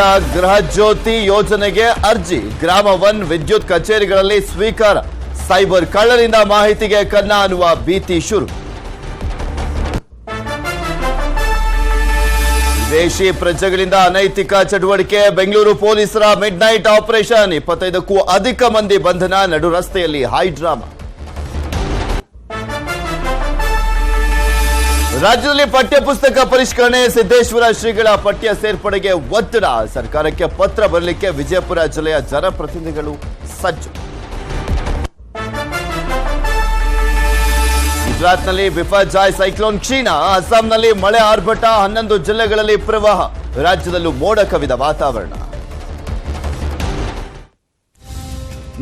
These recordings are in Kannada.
ಸರ್ಕಾರದಿಂದ ಗೃಹ ಜ್ಯೋತಿ ಯೋಜನೆಗೆ ಅರ್ಜಿ. ಗ್ರಾಮ ಒನ್ ವಿದ್ಯುತ್ ಕಚೇರಿಗಳಲ್ಲಿ ಸ್ವೀಕಾರ ಸೈಬರ್ ಕಳ್ಳರಿಂದ ಮಾಹಿತಿಗೆ ಕನ್ನ ಅನ್ನುವ ಭೀತಿ ಶುರು. ದೇಶಿ ಪ್ರಜೆಗಳಿಂದ ಅನೈತಿಕ ಚಟುವಟಿಕೆ, ಬೆಂಗಳೂರು ಪೊಲೀಸರ ಮಿಡ್ ನೈಟ್ ಆಪರೇಷನ್ ಇಪ್ಪತ್ತೈದಕ್ಕೂ ಅಧಿಕ ಮಂದಿ ಬಂಧನ, ನಡು ರಸ್ತೆಯಲ್ಲಿ ಹೈ ಡ್ರಾಮಾ ರಾಜ್ಯದಲ್ಲಿ ಪಠ್ಯ ಪುಸ್ತಕ ಪರಿಷ್ಕರಣೆ, ಸಿದ್ದೇಶ್ವರ ಶ್ರೀಗಳ ಪಠ್ಯ ಸೇರ್ಪಡೆಗೆ ಒತ್ತಡ. ಸರ್ಕಾರಕ್ಕೆ ಪತ್ರ ಬರಲಿಕ್ಕೆ ವಿಜಯಪುರ ಜಿಲ್ಲೆಯ ಜನಪ್ರತಿನಿಧಿಗಳು ಸಜ್ಜು. ಗುಜರಾತ್ನಲ್ಲಿ ಬಿಪರ್ಜಾಯ್ ಸೈಕ್ಲೋನ್ ಕ್ಷೀಣ. ಅಸ್ಸಾಂನಲ್ಲಿ ಮಳೆ ಆರ್ಭಟ. ಹನ್ನೊಂದು ಜಿಲ್ಲೆಗಳಲ್ಲಿ ಪ್ರವಾಹ. ರಾಜ್ಯದಲ್ಲೂ ಮೋಡ ಕವಿದ ವಾತಾವರಣ.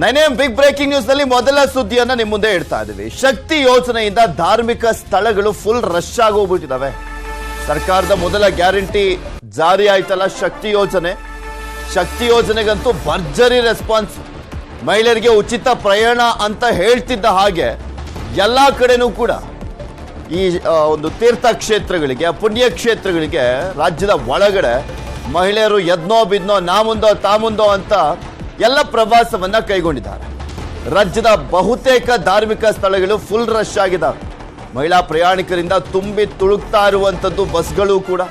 ನೈನೇ ಬಿಗ್ ಬ್ರೇಕಿಂಗ್ ನ್ಯೂಸ್ನಲ್ಲಿ ಮೊದಲ ಸುದ್ದಿಯನ್ನ ನಿಮ್ ಮುಂದೆ ಇಡ್ತಾ ಇದೀವಿ. ಶಕ್ತಿ ಯೋಜನೆಯಿಂದ ಧಾರ್ಮಿಕ ಸ್ಥಳಗಳು ಫುಲ್ ರಶ್ ಆಗೋಗ್ಬಿಟ್ಟಿದಾವೆ. ಸರ್ಕಾರದ ಮೊದಲ ಗ್ಯಾರಂಟಿ ಜಾರಿ ಆಯ್ತಲ್ಲ ಶಕ್ತಿ ಯೋಜನೆ. ಶಕ್ತಿ ಯೋಜನೆಗಂತೂ ಭರ್ಜರಿ ರೆಸ್ಪಾನ್ಸ್ ಮಹಿಳೆಯರಿಗೆ ಉಚಿತ ಪ್ರಯಾಣ ಅಂತ ಹೇಳ್ತಿದ್ದ ಹಾಗೆ ಎಲ್ಲಾ ಕಡೆನೂ ಕೂಡ ಈ ಒಂದು ತೀರ್ಥಕ್ಷೇತ್ರಗಳಿಗೆ, ಪುಣ್ಯಕ್ಷೇತ್ರಗಳಿಗೆ ರಾಜ್ಯದ ಒಳಗಡೆ ಮಹಿಳೆಯರು ಎದ್ನೋ ಬಿದ್ನೋ ನಾ ಮುಂದೋ ತಾ ಮುಂದೋ ಅಂತ ಎಲ್ಲ ಪ್ರವಾಸವನ್ನ ಕೈಗೊಂಡಿದ್ದಾರೆ. ರಾಜ್ಯದ ಬಹುತೇಕ ಧಾರ್ಮಿಕ ಸ್ಥಳಗಳು ಫುಲ್ ರಶ್ ಆಗಿದ್ದಾವೆ ಮಹಿಳಾ ಪ್ರಯಾಣಿಕರಿಂದ ತುಂಬಿ ತುಳುಕ್ತಾ ಇರುವಂಥದ್ದು ಬಸ್ಗಳು ಕೂಡ.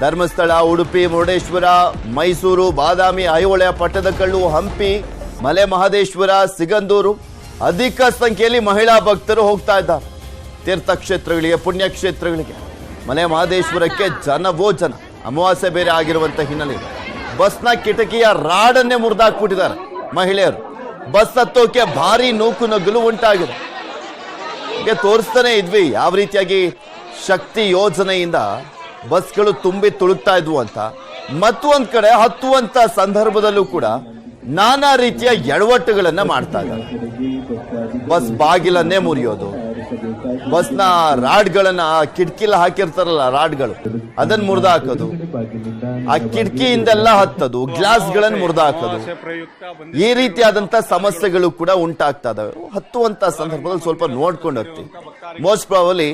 ಧರ್ಮಸ್ಥಳ, ಉಡುಪಿ, ಮುರುಡೇಶ್ವರ, ಮೈಸೂರು, ಬಾದಾಮಿ, ಐಹೊಳೆ ಪಟ್ಟದಕಲ್ಲು ಹಂಪಿ, ಮಲೆ ಮಹದೇಶ್ವರ, ಸಿಗಂದೂರು ಅಧಿಕ ಸಂಖ್ಯೆಯಲ್ಲಿ ಮಹಿಳಾ ಭಕ್ತರು ಹೋಗ್ತಾ ಇದ್ದಾರೆ. ತೀರ್ಥಕ್ಷೇತ್ರಗಳಿಗೆ, ಪುಣ್ಯಕ್ಷೇತ್ರಗಳಿಗೆ. ಮಲೆ ಮಹದೇಶ್ವರಕ್ಕೆ ಜನವೋ ಜನ. ಅಮಾವಾಸ್ಯೆ ಬೇರೆ ಆಗಿರುವಂತ ಹಿನ್ನೆಲೆ ಇದೆ. ಬಸ್ನ ಕಿಟಕಿಯ ರಾಡನ್ನೇ ಮುರಿದಾಕ್ಬಿಟ್ಟಿದ್ದಾರೆ ಮಹಿಳೆಯರು. ಬಸ್ ಹತ್ತೋಕೆ ಭಾರಿ ನೂಕು ನಗ್ಗಲು ಉಂಟಾಗಿದೆ. ತೋರಿಸ್ತಾನೆ ಇದ್ವಿ ಯಾವ ರೀತಿಯಾಗಿ ಶಕ್ತಿ ಯೋಜನೆಯಿಂದ ಬಸ್ಗಳು ತುಂಬಿ ತುಳುಕ್ತಾ ಇದ್ವು ಅಂತ. ಮತ್ತೊಂದ್ ಕಡೆ ಹತ್ತುವಂತ ಸಂದರ್ಭದಲ್ಲೂ ಕೂಡ ನಾನಾ ರೀತಿಯ ಎಡವಟ್ಟುಗಳನ್ನ ಮಾಡ್ತಾ ಇದ್ದಾರೆ. ಬಸ್ ಬಾಗಿಲನ್ನೇ ಮುರಿಯೋದು ಬಸ್ನ ರಾಡ್ಗಳನ್ನ ಕಿಟಕಿಲ ಹಾಕಿರ್ತಾರಲ್ಲ ರಾಡ್ಗಳು ಅದನ್ನ ಮುರಿದು ಹಾಕೋದು ಆ ಕಿಟಕಿಯಿಂದೆಲ್ಲ ಹತ್ತದು ಗ್ಲಾಸ್ಗಳನ್ನು ಮುರಿದು ಹಾಕೋದು ಈ ರೀತಿಯಾದಂತ ಸಮಸ್ಯೆಗಳು ಕೂಡ ಉಂಟಾಗ್ತಾ ಇದಾವೆ ಹತ್ತುವಂತ ಸಂದರ್ಭದಲ್ಲಿ ಸ್ವಲ್ಪ ನೋಡ್ಕೊಂಡು ಹೋಗ್ತೀವಿ ಮೋಸ್ಟ್ ಪ್ರಾಬಲಿ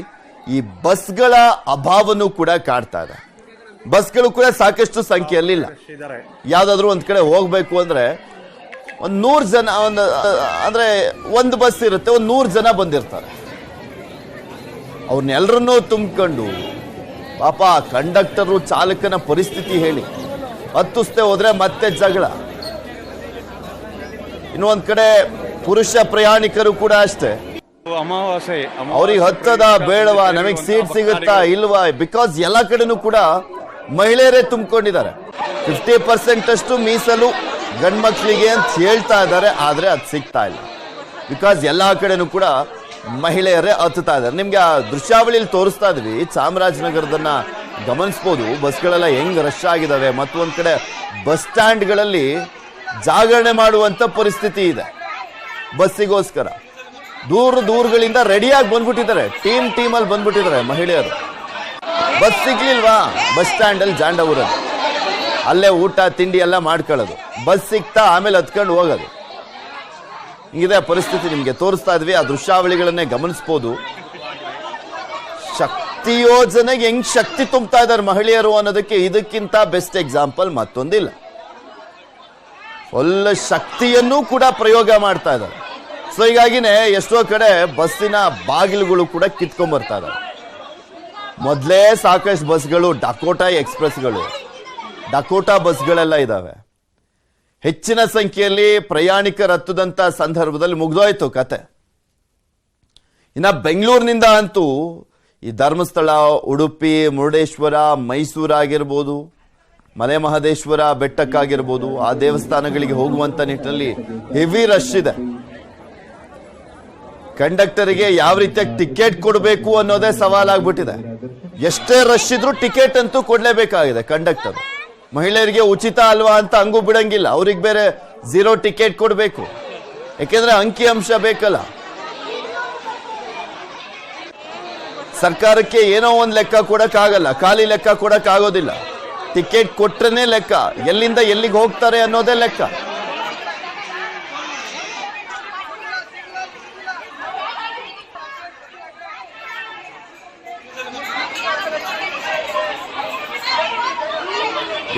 ಈ ಬಸ್ಗಳ ಅಭಾವನೂ ಕೂಡ ಕಾಡ್ತಾ ಇದೆ ಬಸ್ಗಳು ಕೂಡ ಸಾಕಷ್ಟು ಸಂಖ್ಯೆಯಲ್ಲಿ ಇಲ್ಲ. ಯಾವ್ದಾದ್ರು ಒಂದ್ ಕಡೆ ಹೋಗ್ಬೇಕು ಅಂದ್ರೆ ಒಂದ್ ನೂರ್ ಜನ, ಒಂದು, ಅಂದ್ರೆ ಒಂದು ಬಸ್ ಇರುತ್ತೆ, ಒಂದ್ ನೂರ್ ಜನ ಬಂದಿರ್ತಾರೆ. ಅವ್ರನ್ನೆಲ್ಲರನ್ನೂ ತುಂಬಿಕೊಂಡು. ಪಾಪ ಕಂಡಕ್ಟರು ಚಾಲಕನ ಪರಿಸ್ಥಿತಿ ಹೇಳಿ. ಹತ್ತಿಸ್ದೆ ಹೋದ್ರೆ ಮತ್ತೆ ಜಗಳ. ಇನ್ನೊಂದ್ ಒಂದ್ ಕಡೆ ಪುರುಷ ಪ್ರಯಾಣಿಕರು ಕೂಡ ಅಷ್ಟೇ. ಅಮಾವಾಸ್ಯೆ ಅವ್ರಿಗೆ ಹತ್ತದ ಬೇಡವಾ? ನಮಗೆ ಸೀಟ್ ಸಿಗುತ್ತಾ ಇಲ್ವಾ? ಬಿಕಾಸ್ ಎಲ್ಲ ಕಡೆನೂ ಕೂಡ ಮಹಿಳೆಯರೇ ತುಂಬಿಕೊಂಡಿದ್ದಾರೆ. ಫಿಫ್ಟಿ ಪರ್ಸೆಂಟ್ ಅಷ್ಟು ಮೀಸಲು ಗಂಡ್ಮಕ್ಳಿಗೆ ಅಂತ ಹೇಳ್ತಾ ಇದ್ದಾರೆ ಆದ್ರೆ ಅದು ಸಿಗ್ತಾ ಇಲ್ಲ. ಬಿಕಾಸ್ ಎಲ್ಲಾ ಕಡೆನೂ ಕೂಡ ಮಹಿಳೆಯರೇ ಹತ್ತುತ್ತಾ ಇದ್ದಾರೆ. ನಿಮ್ಗೆ ಆ ದೃಶ್ಯಾವಳಿಯಲ್ಲಿ ತೋರಿಸ್ತಾ ಇದ್ವಿ, ಚಾಮರಾಜನಗರದನ್ನ ಗಮನಿಸ್ಬೋದು. ಬಸ್ಗಳೆಲ್ಲ ಹೆಂಗ್ ರಶ್ ಆಗಿದಾವೆ ಮತ್ತೊಂದು ಕಡೆ ಬಸ್ ಸ್ಟ್ಯಾಂಡ್ಗಳಲ್ಲಿ ಜಾಗರಣೆ ಮಾಡುವಂತ ಪರಿಸ್ಥಿತಿ ಇದೆ. ಬಸ್ಸಿಗೋಸ್ಕರ. ದೂರ ದೂರಗಳಿಂದ ರೆಡಿಯಾಗಿ ಬಂದ್ಬಿಟ್ಟಿದ್ದಾರೆ. ಟೀಮ್ ಟೀಮ್ ಅಲ್ಲಿ ಬಂದ್ಬಿಟ್ಟಿದ್ದಾರೆ ಮಹಿಳೆಯರು. ಬಸ್ ಸಿಗ್ಲಿಲ್ವಾ? ಬಸ್ ಸ್ಟ್ಯಾಂಡ್ ಅಲ್ಲಿ ಜಾಂಡ ಊರಲ್ಲಿ. ಅಲ್ಲೇ ಊಟ, ತಿಂಡಿ ಎಲ್ಲ ಮಾಡ್ಕೊಳ್ಳೋದು. ಬಸ್ ಸಿಗ್ತಾ ಆಮೇಲೆ ಹತ್ಕೊಂಡು ಹೋಗೋದು. ಹಿಂಗಿದೆ ಪರಿಸ್ಥಿತಿ ನಿಮಗೆ ತೋರಿಸ್ತಾ ಇದ್ವಿ. ಆ ದೃಶ್ಯಾವಳಿಗಳನ್ನೇ ಗಮನಿಸ್ಬೋದು. ಶಕ್ತಿ ಯೋಜನೆಗೆ ಹೆಂಗ್ ಶಕ್ತಿ ತುಂಬ್ತಾ ಇದ್ದಾರೆ ಮಹಿಳೆಯರು ಅನ್ನೋದಕ್ಕೆ ಇದಕ್ಕಿಂತ ಬೆಸ್ಟ್ ಎಕ್ಸಾಂಪಲ್ ಮತ್ತೊಂದಿಲ್ಲ. ಒಳ್ಳೆ ಶಕ್ತಿಯನ್ನು ಕೂಡ ಪ್ರಯೋಗ ಮಾಡ್ತಾ ಇದ್ದಾರೆ. ಸೊ ಹೀಗಾಗಿನೇ ಎಷ್ಟೋ ಕಡೆ ಬಸ್ಸಿನ ಬಾಗಿಲುಗಳು ಕೂಡ ಕಿತ್ಕೊಂಡ್ ಬರ್ತಾ ಇದಾವೆ. ಮೊದಲೇ ಸಾಕಷ್ಟು ಬಸ್ಗಳು ಡಕೋಟಾ ಎಕ್ಸ್ಪ್ರೆಸ್ಗಳು ಡಕೋಟಾ ಬಸ್ಗಳೆಲ್ಲ ಇದಾವೆ. ಹೆಚ್ಚಿನ ಸಂಖ್ಯೆಯಲ್ಲಿ ಪ್ರಯಾಣಿಕರು ಹತ್ತದಂತ ಸಂದರ್ಭದಲ್ಲಿ ಮುಗ್ದೋಯ್ತು ಕತೆ. ಇನ್ನ ಬೆಂಗಳೂರಿನಿಂದ ಅಂತೂ ಈ ಧರ್ಮಸ್ಥಳ, ಉಡುಪಿ, ಮುರುಡೇಶ್ವರ, ಮೈಸೂರು ಆಗಿರ್ಬೋದು, ಮಲೆ ಮಹದೇಶ್ವರ ಬೆಟ್ಟಕ್ಕಾಗಿರ್ಬೋದು ಆ ದೇವಸ್ಥಾನಗಳಿಗೆ ಹೋಗುವಂತ ನಿಟ್ಟಿನಲ್ಲಿ ಹೆವಿ ರಶ್ ಇದೆ. ಕಂಡಕ್ಟರ್ಗೆ ಯಾವ ರೀತಿಯಾಗಿ ಟಿಕೆಟ್ ಕೊಡಬೇಕು ಅನ್ನೋದೇ ಸವಾಲಾಗ್ಬಿಟ್ಟಿದೆ. ಎಷ್ಟೇ ರಶ್ ಇದ್ರೂ ಟಿಕೆಟ್ ಅಂತೂ ಕೊಡ್ಲೇಬೇಕಾಗಿದೆ ಕಂಡಕ್ಟರ್. ಮಹಿಳೆಯರಿಗೆ ಉಚಿತ ಅಲ್ವಾ ಅಂತ ಹಂಗೂ ಬಿಡಂಗಿಲ್ಲ. ಅವ್ರಿಗೆ ಬೇರೆ ಝೀರೋ ಟಿಕೆಟ್ ಕೊಡಬೇಕು. ಯಾಕೆಂದ್ರೆ ಅಂಕಿ ಅಂಶ ಬೇಕಲ್ಲ. ಸರ್ಕಾರಕ್ಕೆ ಏನೋ ಒಂದು ಲೆಕ್ಕ ಕೊಡಕ್ಕಾಗಲ್ಲ ಖಾಲಿ ಲೆಕ್ಕ ಕೊಡೋಕ್ಕಾಗೋದಿಲ್ಲ ಟಿಕೆಟ್ ಕೊಟ್ರೇನೆ ಲೆಕ್ಕ. ಎಲ್ಲಿಂದ ಎಲ್ಲಿಗೆ ಹೋಗ್ತಾರೆ ಅನ್ನೋದೇ ಲೆಕ್ಕ.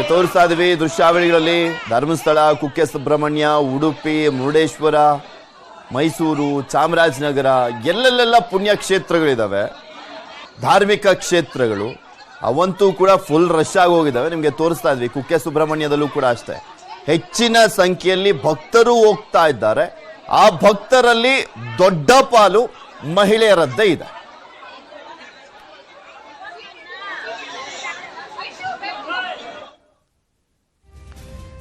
ತೋರಿಸ್ತಾ ಇದೀವಿ ದೃಶ್ಯಾವಳಿಗಳಲ್ಲಿ ಧರ್ಮಸ್ಥಳ ಕುಕ್ಕೆ ಸುಬ್ರಹ್ಮಣ್ಯ ಉಡುಪಿ, ಮುರುಡೇಶ್ವರ, ಮೈಸೂರು, ಚಾಮರಾಜನಗರ ಎಲ್ಲೆಲ್ಲೆಲ್ಲ ಪುಣ್ಯಕ್ಷೇತ್ರಗಳಿದಾವೆ. ಧಾರ್ಮಿಕ ಕ್ಷೇತ್ರಗಳು. ಅವಂತೂ ಕೂಡ ಫುಲ್ ರಶ್ ಆಗಿ ಹೋಗಿದ್ದಾವೆ ನಿಮಗೆ ತೋರಿಸ್ತಾ ಇದ್ವಿ. ಕುಕ್ಕೆ ಸುಬ್ರಹ್ಮಣ್ಯದಲ್ಲೂ ಕೂಡ ಅಷ್ಟೇ. ಹೆಚ್ಚಿನ ಸಂಖ್ಯೆಯಲ್ಲಿ ಭಕ್ತರು ಹೋಗ್ತಾ ಇದ್ದಾರೆ. ಆ ಭಕ್ತರಲ್ಲಿ ದೊಡ್ಡ ಪಾಲು ಮಹಿಳೆಯರದ್ದೇ ಇದೆ.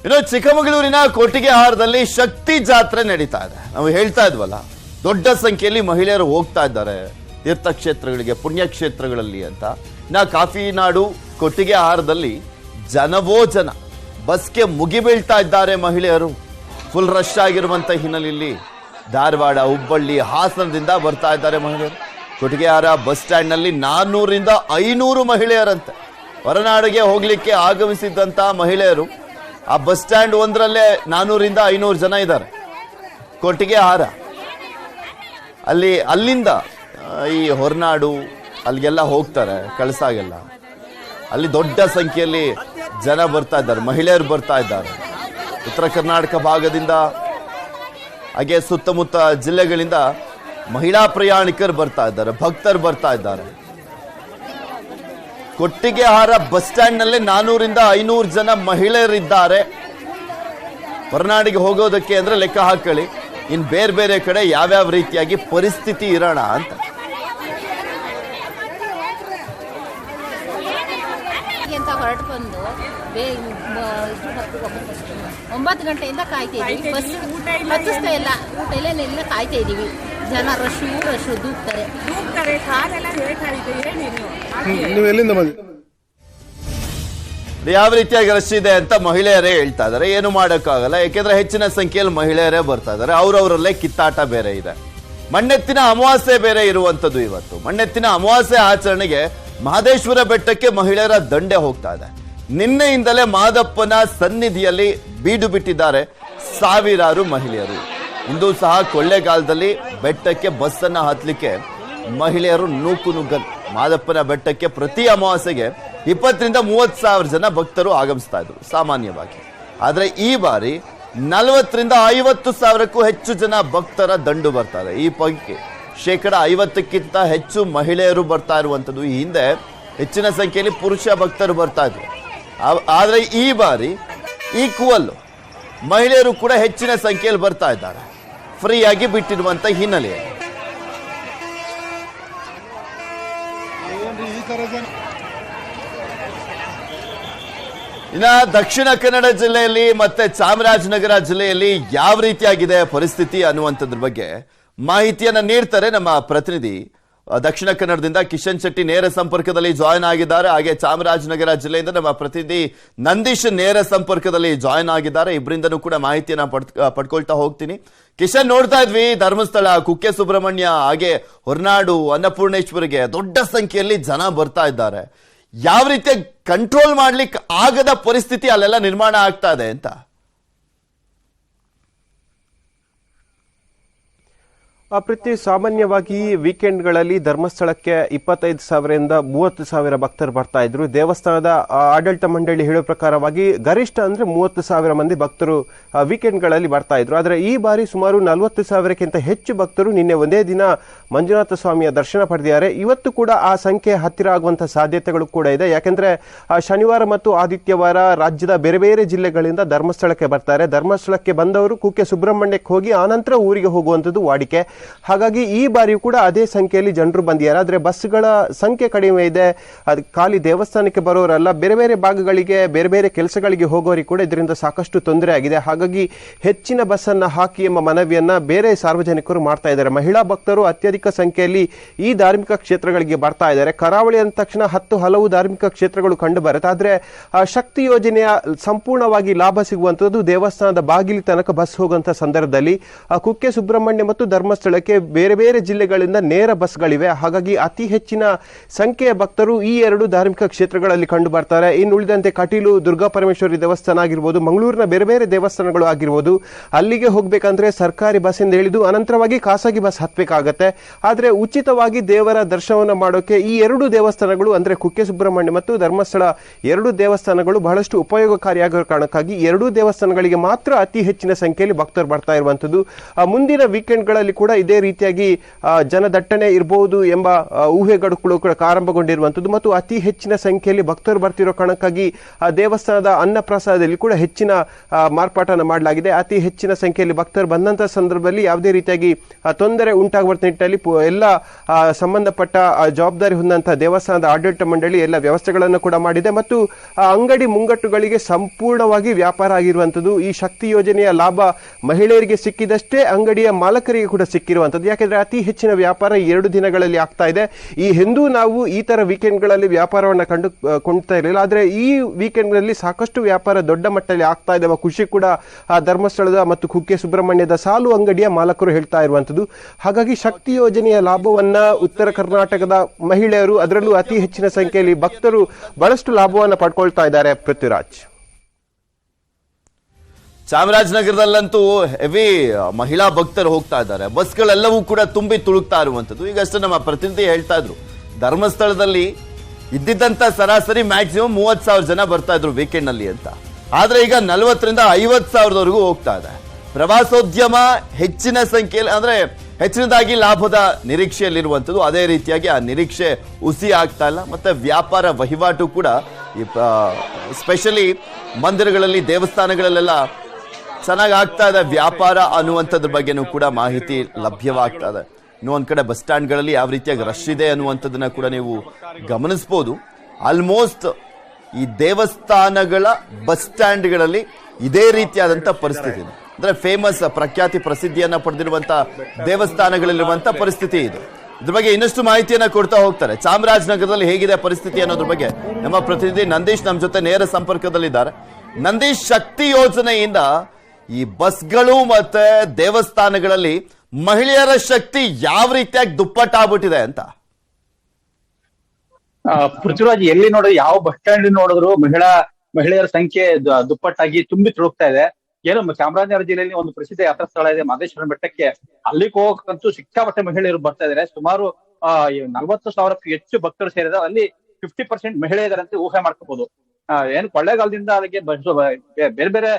ಇನ್ನು ಚಿಕ್ಕಮಗಳೂರಿನ ಕೊಟ್ಟಿಗೆ ಆಹಾರದಲ್ಲಿ ಶಕ್ತಿ ಜಾತ್ರೆ ನಡೀತಾ ಇದೆ. ನಾವು ಹೇಳ್ತಾ ಇದ್ವಲ್ಲ, ದೊಡ್ಡ ಸಂಖ್ಯೆಯಲ್ಲಿ ಮಹಿಳೆಯರು ಹೋಗ್ತಾ ಇದ್ದಾರೆ ತೀರ್ಥಕ್ಷೇತ್ರಗಳಿಗೆ, ಪುಣ್ಯಕ್ಷೇತ್ರಗಳಲ್ಲಿ ಅಂತ. ನಾ ಕಾಫಿ ನಾಡು ಕೊಟ್ಟಿಗೆ ಆಹಾರದಲ್ಲಿ ಜನವೋ ಜನ, ಬಸ್ಗೆ ಮುಗಿಬೀಳ್ತಾ ಇದ್ದಾರೆ ಮಹಿಳೆಯರು. ಫುಲ್ ರಶ್ ಆಗಿರುವಂಥ ಹಿನ್ನೆಲೆಯಲ್ಲಿ ಧಾರವಾಡ, ಹುಬ್ಬಳ್ಳಿ, ಹಾಸನದಿಂದ ಬರ್ತಾ ಇದ್ದಾರೆ ಮಹಿಳೆಯರು. ಕೊಟ್ಟಿಗೆ ಆಹಾರ ಬಸ್ ಸ್ಟ್ಯಾಂಡ್ನಲ್ಲಿ ನಾನ್ನೂರಿಂದ ಐನೂರು ಮಹಿಳೆಯರಂತೆ. ಹೊರನಾಡಿಗೆ ಹೋಗಲಿಕ್ಕೆ ಆಗಮಿಸಿದ್ದಂಥ ಮಹಿಳೆಯರು ಆ ಬಸ್ ಸ್ಟ್ಯಾಂಡ್ ಒಂದರಲ್ಲೇ ನಾನೂರಿಂದ ಐನೂರು ಜನ ಇದ್ದಾರೆ. ಕೊಟ್ಟಿಗೆ ಹಾರ ಅಲ್ಲಿ, ಅಲ್ಲಿಂದ ಈ ಹೊರನಾಡು, ಅಲ್ಲಿಗೆಲ್ಲ ಹೋಗ್ತಾರೆ, ಕಳಸಾಗೆಲ್ಲ. ಅಲ್ಲಿ ದೊಡ್ಡ ಸಂಖ್ಯೆಯಲ್ಲಿ ಜನ ಬರ್ತಾ ಇದ್ದಾರೆ, ಮಹಿಳೆಯರು ಬರ್ತಾ ಇದ್ದಾರೆ. ಉತ್ತರ ಕರ್ನಾಟಕ ಭಾಗದಿಂದ, ಹಾಗೆ ಸುತ್ತಮುತ್ತ ಜಿಲ್ಲೆಗಳಿಂದ ಮಹಿಳಾ ಪ್ರಯಾಣಿಕರು ಬರ್ತಾ ಇದ್ದಾರೆ, ಭಕ್ತರು ಬರ್ತಾ ಇದ್ದಾರೆ. ಕೊಟ್ಟಿಗೆ ಆಹಾರ ಬಸ್ ಸ್ಟ್ಯಾಂಡ್ನಲ್ಲಿ ನಾನೂರಿಂದ ಐನೂರು ಜನ ಮಹಿಳೆಯರಿದ್ದಾರೆ. ಹೊರನಾಡಿಗೆ ಹೋಗೋದಕ್ಕೆ ಅಂದ್ರೆ ಲೆಕ್ಕ ಹಾಕೊಳ್ಳಿ. ಇನ್ ಬೇರೆ ಬೇರೆ ಕಡೆ ಯಾವ್ಯಾವ ರೀತಿಯಾಗಿ ಪರಿಸ್ಥಿತಿ ಇರೋಣ ಅಂತ. ಹೊರಟು ಬಂದು ಒಂಬತ್ತು ಗಂಟೆಯಿಂದ ಕಾಯ್ತಾ ಇದ್ದೀವಿ. ಬಸ್ ಹತ್ತಿಸ್ತಾ ಇಲ್ಲ. ಊಟ ಇಲ್ಲ ಕಾಯ್ತಾ ಇದೀವಿ ಜನ ರಶು ರಶು ದೂಕ್ತಾರೆ. ದೂಕ್ತಾರೆ ಕಾಲೆಲ್ಲ ಬೇಕಾಗಿದೆ ಹೇಳಿ ನೀವು ನೀವು ಎಲ್ಲಿಂದ ಬಂದಿ? ಯಾವ ರೀತಿಯಾಗಿ ರಶ್ ಇದೆ ಅಂತ ಮಹಿಳೆಯರೇ ಹೇಳ್ತಾ ಇದ್ದಾರೆ ಏನು ಮಾಡೋಕ್ಕಾಗಲ್ಲ. ಯಾಕೆಂದ್ರೆ ಹೆಚ್ಚಿನ ಸಂಖ್ಯೆಯಲ್ಲಿ ಮಹಿಳೆಯರೇ ಬರ್ತಾ ಇದ್ದಾರೆ ಅವ್ರವರಲ್ಲೇ ಕಿತ್ತಾಟ ಬೇರೆ ಇದೆ. ಮಣ್ಣೆತ್ತಿನ ಅಮಾವಾಸ್ಯೆ ಬೇರೆ ಇರುವಂತದ್ದು ಇವತ್ತು. ಮಣ್ಣೆತ್ತಿನ ಅಮಾವಾಸ್ಯೆ ಆಚರಣೆಗೆ ಮಹದೇಶ್ವರ ಬೆಟ್ಟಕ್ಕೆ ಮಹಿಳೆಯರ ದಂಡೆ ಹೋಗ್ತಾ ಇದೆ ನಿನ್ನೆಯಿಂದಲೇ ಮಾದಪ್ಪನ ಸನ್ನಿಧಿಯಲ್ಲಿ ಬೀಡು ಬಿಟ್ಟಿದ್ದಾರೆ ಸಾವಿರಾರು ಮಹಿಳೆಯರು. ಇಂದು ಸಹ ಕೊಳ್ಳೆಗಾಲದಲ್ಲಿ ಬೆಟ್ಟಕ್ಕೆ ಬಸ್ಸನ್ನು ಹತ್ತಲಿಕ್ಕೆ ಮಹಿಳೆಯರು ನೂಕು ನುಗ್ಗಲ್. ಮಾದಪ್ಪನ ಬೆಟ್ಟಕ್ಕೆ ಪ್ರತಿ ಅಮಾವಾಸ್ಯೆಗೆ ಇಪ್ಪತ್ತರಿಂದ ಮೂವತ್ತು ಸಾವಿರ ಜನ ಭಕ್ತರು ಆಗಮಿಸ್ತಾ ಇದ್ರು, ಸಾಮಾನ್ಯವಾಗಿ. ಆದರೆ ಈ ಬಾರಿ ನಲವತ್ತರಿಂದ ಐವತ್ತು ಸಾವಿರಕ್ಕೂ ಹೆಚ್ಚು ಜನ ಭಕ್ತರ ದಂಡು ಬರ್ತಾರೆ ಈ ಪೈಕಿ ಶೇಕಡ ಐವತ್ತಕ್ಕಿಂತ ಹೆಚ್ಚು ಮಹಿಳೆಯರು ಬರ್ತಾ ಇರುವಂಥದ್ದು. ಈ ಹಿಂದೆ ಹೆಚ್ಚಿನ ಸಂಖ್ಯೆಯಲ್ಲಿ ಪುರುಷ ಭಕ್ತರು ಬರ್ತಾ ಇದ್ರು. ಆದ್ರೆ ಈ ಬಾರಿ ಈಕ್ವಲ್ ಮಹಿಳೆಯರು ಕೂಡ ಹೆಚ್ಚಿನ ಸಂಖ್ಯೆಯಲ್ಲಿ ಬರ್ತಾ ಇದ್ದಾರೆ. ಫ್ರೀಯಾಗಿ ಬಿಟ್ಟಿರುವಂತ ಹಿನ್ನೆಲೆ. ಇನ್ನು ದಕ್ಷಿಣ ಕನ್ನಡ ಜಿಲ್ಲೆಯಲ್ಲಿ ಮತ್ತೆ ಚಾಮರಾಜನಗರ ಜಿಲ್ಲೆಯಲ್ಲಿ ಯಾವ ರೀತಿಯಾಗಿದೆ ಪರಿಸ್ಥಿತಿ ಅನ್ನುವಂಥದ್ರ ಬಗ್ಗೆ ಮಾಹಿತಿಯನ್ನ ನೀಡ್ತಾರೆ ನಮ್ಮ ಪ್ರತಿನಿಧಿ. ದಕ್ಷಿಣ ಕನ್ನಡದಿಂದ ಕಿಶನ್ ಶೆಟ್ಟಿ ನೇರ ಸಂಪರ್ಕದಲ್ಲಿ ಜಾಯಿನ್ ಆಗಿದ್ದಾರೆ. ಹಾಗೆ ಚಾಮರಾಜನಗರ ಜಿಲ್ಲೆಯಿಂದ ನಮ್ಮ ಪ್ರತಿನಿಧಿ ನಂದೀಶ್ ನೇರ ಸಂಪರ್ಕದಲ್ಲಿ ಜಾಯಿನ್ ಆಗಿದ್ದಾರೆ. ಇಬ್ಬರಿಂದನೂ ಕೂಡ ಮಾಹಿತಿಯನ್ನ ಪಡ್ ಪಡ್ಕೊಳ್ತಾ ಹೋಗ್ತೀನಿ. ಕಿಶನ್ ನೋಡ್ತಾ ಇದ್ವಿ. ಧರ್ಮಸ್ಥಳ, ಕುಕ್ಕೆ ಸುಬ್ರಹ್ಮಣ್ಯ, ಹಾಗೆ ಹೊರನಾಡು, ಅನ್ನಪೂರ್ಣೇಶ್ವರಿಗೆ ದೊಡ್ಡ ಸಂಖ್ಯೆಯಲ್ಲಿ ಜನ ಬರ್ತಾ ಇದ್ದಾರೆ. ಯಾವ ರೀತಿ ಕಂಟ್ರೋಲ್ ಮಾಡ್ಲಿಕ್ಕೆ ಆಗದ ಪರಿಸ್ಥಿತಿ ಅಲ್ಲೆಲ್ಲ ನಿರ್ಮಾಣ ಆಗ್ತಾ ಇದೆ ಅಂತ? ಪ್ರತಿ ಸಾಮಾನ್ಯವಾಗಿ ವೀಕೆಂಡ್ಗಳಲ್ಲಿ ಧರ್ಮಸ್ಥಳಕ್ಕೆ ಇಪ್ಪತ್ತೈದು ಸಾವಿರದಿಂದ ಮೂವತ್ತು ಸಾವಿರ ಭಕ್ತರು ಬರ್ತಾ ಇದ್ರು. ದೇವಸ್ಥಾನದ ಆಡಳಿತ ಮಂಡಳಿ ಹೇಳೋ ಪ್ರಕಾರವಾಗಿ ಗರಿಷ್ಠ ಅಂದ್ರೆ ಮೂವತ್ತು ಸಾವಿರ ಮಂದಿ ಭಕ್ತರು ವೀಕೆಂಡ್ಗಳಲ್ಲಿ ಬರ್ತಾ ಇದ್ರು. ಆದರೆ ಈ ಬಾರಿ ಸುಮಾರು ನಲವತ್ತು ಸಾವಿರಕ್ಕಿಂತ ಹೆಚ್ಚು ಭಕ್ತರು ನಿನ್ನೆ ಒಂದೇ ದಿನ ಮಂಜುನಾಥ ಸ್ವಾಮಿಯ ದರ್ಶನ ಪಡೆದಿದ್ದಾರೆ. ಇವತ್ತು ಕೂಡ ಆ ಸಂಖ್ಯೆ ಹತ್ತಿರ ಆಗುವಂತಹ ಸಾಧ್ಯತೆಗಳು ಕೂಡ ಇದೆ. ಯಾಕೆಂದ್ರೆ ಶನಿವಾರ ಮತ್ತು ಆದಿತ್ಯವಾರ ರಾಜ್ಯದ ಬೇರೆ ಬೇರೆ ಜಿಲ್ಲೆಗಳಿಂದ ಧರ್ಮಸ್ಥಳಕ್ಕೆ ಬರ್ತಾರೆ. ಧರ್ಮಸ್ಥಳಕ್ಕೆ ಬಂದವರು ಕುಕ್ಕೆ ಸುಬ್ರಹ್ಮಣ್ಯಕ್ಕೆ ಹೋಗಿ ಆನಂತರ ಊರಿಗೆ ಹೋಗುವಂಥದ್ದು ವಾಡಿಕೆ. ಹಾಗಾಗಿ ಈ ಬಾರಿಯೂ ಕೂಡ ಅದೇ ಸಂಖ್ಯೆಯಲ್ಲಿ ಜನರು ಬಂದಿದ್ದಾರೆ. ಆದರೆ ಬಸ್ಗಳ ಸಂಖ್ಯೆ ಕಡಿಮೆ ಇದೆ. ಅದು ಖಾಲಿ ದೇವಸ್ಥಾನಕ್ಕೆ ಬರೋರಲ್ಲ, ಬೇರೆ ಬೇರೆ ಭಾಗಗಳಿಗೆ, ಬೇರೆ ಬೇರೆ ಕೆಲಸಗಳಿಗೆ ಹೋಗೋರಿಗೆ ಕೂಡ ಇದರಿಂದ ಸಾಕಷ್ಟು ತೊಂದರೆ ಆಗಿದೆ. ಹಾಗಾಗಿ ಹೆಚ್ಚಿನ ಬಸ್ಸನ್ನು ಹಾಕಿ ಎಂಬ ಮನವಿಯನ್ನು ಬೇರೆ ಸಾರ್ವಜನಿಕರು ಮಾಡ್ತಾ ಇದ್ದಾರೆ. ಮಹಿಳಾ ಭಕ್ತರು ಅತ್ಯಧಿಕ ಸಂಖ್ಯೆಯಲ್ಲಿ ಈ ಧಾರ್ಮಿಕ ಕ್ಷೇತ್ರಗಳಿಗೆ ಬರ್ತಾ ಇದ್ದಾರೆ. ಕರಾವಳಿ ಅಂದ ತಕ್ಷಣ ಹತ್ತು ಹಲವು ಧಾರ್ಮಿಕ ಕ್ಷೇತ್ರಗಳು ಕಂಡು ಬರುತ್ತೆ. ಆದರೆ ಆ ಶಕ್ತಿ ಯೋಜನೆಯ ಸಂಪೂರ್ಣವಾಗಿ ಲಾಭ ಸಿಗುವಂಥದ್ದು ದೇವಸ್ಥಾನದ ಬಾಗಿಲು ತನಕ ಬಸ್ ಹೋಗುವಂಥ ಸಂದರ್ಭದಲ್ಲಿ ಕುಕ್ಕೆ ಸುಬ್ರಹ್ಮಣ್ಯ ಮತ್ತು ಧರ್ಮಸ್ಥಳ ಧರ್ಮಸ್ಥಳಕ್ಕೆ ಬೇರೆ ಬೇರೆ ಜಿಲ್ಲೆಗಳಿಂದ ನೇರ ಬಸ್ಗಳಿವೆ. ಹಾಗಾಗಿ ಅತಿ ಹೆಚ್ಚಿನ ಸಂಖ್ಯೆಯ ಭಕ್ತರು ಈ ಎರಡು ಧಾರ್ಮಿಕ ಕ್ಷೇತ್ರಗಳಲ್ಲಿ ಕಂಡು ಬರ್ತಾರೆ ಇನ್ನು ಉಳಿದಂತೆ ಕಟೀಲು, ದುರ್ಗಾ ಪರಮೇಶ್ವರಿ ದೇವಸ್ಥಾನ ಆಗಿರ್ಬೋದು, ಮಂಗಳೂರಿನ ಬೇರೆ ಬೇರೆ ದೇವಸ್ಥಾನಗಳು ಆಗಿರ್ಬೋದು, ಅಲ್ಲಿಗೆ ಹೋಗಬೇಕಂದ್ರೆ ಸರ್ಕಾರಿ ಬಸ್ ಎಂದು ಹೇಳಿದ್ದು ಅನಂತರವಾಗಿ ಖಾಸಗಿ ಬಸ್ ಹತ್ತಬೇಕಾಗತ್ತೆ. ಆದರೆ ಉಚಿತವಾಗಿ ದೇವರ ದರ್ಶನವನ್ನು ಮಾಡೋಕೆ ಈ ಎರಡು ದೇವಸ್ಥಾನಗಳು, ಅಂದರೆ ಕುಕ್ಕೆ ಸುಬ್ರಹ್ಮಣ್ಯ ಮತ್ತು ಧರ್ಮಸ್ಥಳ, ಎರಡು ದೇವಸ್ಥಾನಗಳು ಬಹಳಷ್ಟು ಉಪಯೋಗಕಾರಿಯಾಗಿರೋ ಕಾರಣಕ್ಕಾಗಿ ಎರಡೂ ದೇವಸ್ಥಾನಗಳಿಗೆ ಮಾತ್ರ ಅತಿ ಹೆಚ್ಚಿನ ಸಂಖ್ಯೆಯಲ್ಲಿ ಭಕ್ತರು ಬರ್ತಾ ಇರುವಂಥದ್ದು. ಮುಂದಿನ ವೀಕೆಂಡ್ಗಳಲ್ಲಿ ಕೂಡ ಇದೇ ರೀತಿಯಾಗಿ ಜನದಟ್ಟಣೆ ಇರಬಹುದು ಎಂಬ ಊಹೆಗಳು ಕೂಡ ಆರಂಭಗೊಂಡಿರುವಂಥದ್ದು. ಮತ್ತು ಅತಿ ಹೆಚ್ಚಿನ ಸಂಖ್ಯೆಯಲ್ಲಿ ಭಕ್ತರು ಬರ್ತಿರೋ ಕಾರಣಕ್ಕಾಗಿ ದೇವಸ್ಥಾನದ ಅನ್ನಪ್ರಸಾದದಲ್ಲಿ ಕೂಡ ಹೆಚ್ಚಿನ ಮಾರ್ಪಾಟನ ಮಾಡಲಾಗಿದೆ. ಅತಿ ಹೆಚ್ಚಿನ ಸಂಖ್ಯೆಯಲ್ಲಿ ಭಕ್ತರು ಬಂದಂತಹ ಸಂದರ್ಭದಲ್ಲಿ ಯಾವುದೇ ರೀತಿಯಾಗಿ ತೊಂದರೆ ಉಂಟಾಗುವ ನಿಟ್ಟಿನಲ್ಲಿ ಎಲ್ಲ ಸಂಬಂಧಪಟ್ಟ ಜವಾಬ್ದಾರಿ ಹೊಂದಂತಹ ದೇವಸ್ಥಾನದ ಆಡಳಿತ ಮಂಡಳಿ ಎಲ್ಲ ವ್ಯವಸ್ಥೆಗಳನ್ನು ಕೂಡ ಮಾಡಿದೆ. ಮತ್ತು ಅಂಗಡಿ ಮುಂಗಟ್ಟುಗಳಿಗೆ ಸಂಪೂರ್ಣವಾಗಿ ವ್ಯಾಪಾರ ಆಗಿರುವಂಥದ್ದು. ಈ ಶಕ್ತಿ ಯೋಜನೆಯ ಲಾಭ ಮಹಿಳೆಯರಿಗೆ ಸಿಕ್ಕಿದಷ್ಟೇ ಅಂಗಡಿಯ ಮಾಲಕರಿಗೆ ಕೂಡ ಸಿಕ್ಕಿರುವಂಥದ್ದು. ಯಾಕೆಂದರೆ ಅತಿ ಹೆಚ್ಚಿನ ವ್ಯಾಪಾರ ಎರಡು ದಿನಗಳಲ್ಲಿ ಆಗ್ತಾ ಇದೆ. ಈ ಹಿಂದೂ ನಾವು ಈ ಥರ ವೀಕೆಂಡ್ಗಳಲ್ಲಿ ವ್ಯಾಪಾರವನ್ನು ಕಂಡು ಕೊಂಡ್ತಾ ಇರಲಿಲ್ಲ. ಆದರೆ ಈ ವೀಕೆಂಡ್ನಲ್ಲಿ ಸಾಕಷ್ಟು ವ್ಯಾಪಾರ ದೊಡ್ಡ ಮಟ್ಟದಲ್ಲಿ ಆಗ್ತಾ ಇದೆ. ಖುಷಿ ಕೂಡ ಆ ಧರ್ಮಸ್ಥಳದ ಮತ್ತು ಕುಕ್ಕೆ ಸುಬ್ರಹ್ಮಣ್ಯದ ಸಾಲು ಅಂಗಡಿಯ ಮಾಲಕರು ಹೇಳ್ತಾ ಇರುವಂಥದ್ದು. ಹಾಗಾಗಿ ಶಕ್ತಿ ಯೋಜನೆಯ ಲಾಭವನ್ನು ಉತ್ತರ ಕರ್ನಾಟಕದ ಮಹಿಳೆಯರು, ಅದರಲ್ಲೂ ಅತಿ ಹೆಚ್ಚಿನ ಸಂಖ್ಯೆಯಲ್ಲಿ ಭಕ್ತರು ಬಹಳಷ್ಟು ಲಾಭವನ್ನು ಪಡ್ಕೊಳ್ತಾ ಇದ್ದಾರೆ. ಪೃಥ್ವಿರಾಜ್. ಚಾಮರಾಜನಗರದಲ್ಲಂತೂ ಹೆವಿ ಮಹಿಳಾ ಭಕ್ತರು ಹೋಗ್ತಾ ಇದ್ದಾರೆ. ಬಸ್ಗಳೆಲ್ಲವೂ ಕೂಡ ತುಂಬಿ ತುಳುಕ್ತಾ ಇರುವಂಥದ್ದು. ಈಗಷ್ಟೇ ನಮ್ಮ ಪ್ರತಿನಿಧಿ ಹೇಳ್ತಾ ಇದ್ರು. ಧರ್ಮಸ್ಥಳದಲ್ಲಿ ಇದ್ದಿದ್ದಂಥ ಸರಾಸರಿ ಮ್ಯಾಕ್ಸಿಮಮ್ ಮೂವತ್ತು ಸಾವಿರ ಜನ ಬರ್ತಾ ಇದ್ರು ವೀಕೆಂಡ್ನಲ್ಲಿ ಅಂತ. ಆದರೆ ಈಗ ನಲವತ್ತರಿಂದ ಐವತ್ತು ಸಾವಿರದವರೆಗೂ ಹೋಗ್ತಾ ಇದೆ. ಪ್ರವಾಸೋದ್ಯಮ ಹೆಚ್ಚಿನ ಸಂಖ್ಯೆಯಲ್ಲಿ, ಅಂದ್ರೆ ಹೆಚ್ಚಿನದಾಗಿ ಲಾಭದ ನಿರೀಕ್ಷೆಯಲ್ಲಿರುವಂಥದ್ದು. ಅದೇ ರೀತಿಯಾಗಿ ಆ ನಿರೀಕ್ಷೆ ಹುಸಿ ಆಗ್ತಾ ಇಲ್ಲ. ಮತ್ತೆ ವ್ಯಾಪಾರ ವಹಿವಾಟು ಕೂಡ ಸ್ಪೆಷಲಿ ಮಂದಿರಗಳಲ್ಲಿ, ದೇವಸ್ಥಾನಗಳಲ್ಲೆಲ್ಲ ಚೆನ್ನಾಗಿ ಆಗ್ತಾ ಇದೆ ವ್ಯಾಪಾರ ಅನ್ನುವಂಥದ್ರ ಬಗ್ಗೆನೂ ಕೂಡ ಮಾಹಿತಿ ಲಭ್ಯವಾಗ್ತಾ ಇದೆ ಇನ್ನು ಕಡೆ ಬಸ್ ಸ್ಟ್ಯಾಂಡ್ಗಳಲ್ಲಿ ಯಾವ ರೀತಿಯಾಗಿ ರಶ್ ಇದೆ ಅನ್ನುವಂಥದ್ದನ್ನ ಕೂಡ ನೀವು ಗಮನಿಸ್ಬೋದು. ಆಲ್ಮೋಸ್ಟ್ ಈ ದೇವಸ್ಥಾನಗಳ ಬಸ್ ಸ್ಟ್ಯಾಂಡ್ಗಳಲ್ಲಿ ಇದೇ ರೀತಿಯಾದಂಥ ಪರಿಸ್ಥಿತಿ ಇದೆ. ಅಂದ್ರೆ ಫೇಮಸ್ ಪ್ರಖ್ಯಾತಿ ಪ್ರಸಿದ್ಧಿಯನ್ನ ಪಡೆದಿರುವಂಥ ದೇವಸ್ಥಾನಗಳಲ್ಲಿರುವಂಥ ಪರಿಸ್ಥಿತಿ ಇದು. ಇದ್ರ ಬಗ್ಗೆ ಇನ್ನಷ್ಟು ಮಾಹಿತಿಯನ್ನ ಕೊಡ್ತಾ ಹೋಗ್ತಾರೆ. ಚಾಮರಾಜನಗರದಲ್ಲಿ ಹೇಗಿದೆ ಪರಿಸ್ಥಿತಿ ಅನ್ನೋದ್ರ ಬಗ್ಗೆ ನಮ್ಮ ಪ್ರತಿನಿಧಿ ನಂದೀಶ್ ನಮ್ಮ ಜೊತೆ ನೇರ ಸಂಪರ್ಕದಲ್ಲಿದ್ದಾರೆ. ನಂದೀಶ್ ಶಕ್ತಿ ಯೋಜನೆಯಿಂದ ಈ ಬಸ್ಗಳು ಮತ್ತೆ ದೇವಸ್ಥಾನಗಳಲ್ಲಿ ಮಹಿಳೆಯರ ಶಕ್ತಿ ಯಾವ ರೀತಿಯಾಗಿ ದುಪ್ಪಟ್ಟಾಗ್ಬಿಟ್ಟಿದೆ ಅಂತ? ಪೃಥ್ವಿರಾಜ್, ಎಲ್ಲಿ ನೋಡಿದ್ರು, ಯಾವ ಬಸ್ ಸ್ಟ್ಯಾಂಡ್ ನೋಡಿದ್ರು ಮಹಿಳಾ, ಮಹಿಳೆಯರ ಸಂಖ್ಯೆ ದುಪ್ಪಟ್ಟಾಗಿ ತುಂಬಿ ತುಳುಕ್ತಾ ಇದೆ. ಏನು ಚಾಮರಾಜನಗರ ಜಿಲ್ಲೆಯಲ್ಲಿ ಒಂದು ಪ್ರಸಿದ್ಧ ಯಾತ್ರಾ ಸ್ಥಳ ಇದೆ ಮಹದೇಶ್ವರ ಬೆಟ್ಟಕ್ಕೆ. ಅಲ್ಲಿಗೆ ಹೋಗಕ್ಕಂತೂ ಸಿಕ್ಕಾಪಟ್ಟೆ ಮಹಿಳೆಯರು ಬರ್ತಾ ಇದಾರೆ ಸುಮಾರು ನಲವತ್ತು ಸಾವಿರಕ್ಕೂ ಹೆಚ್ಚು ಭಕ್ತರು ಸೇರಿದ ಅಲ್ಲಿ ಫಿಫ್ಟಿ ಪರ್ಸೆಂಟ್ ಮಹಿಳೆಯರಂತೆ ಊಹೆ ಮಾಡ್ಕೋಬಹುದು ಏನು ಕೊಳ್ಳೇಗಾಲದಿಂದ ಅದಕ್ಕೆ ಬಸ್ ಬೇರೆ ಬೇರೆ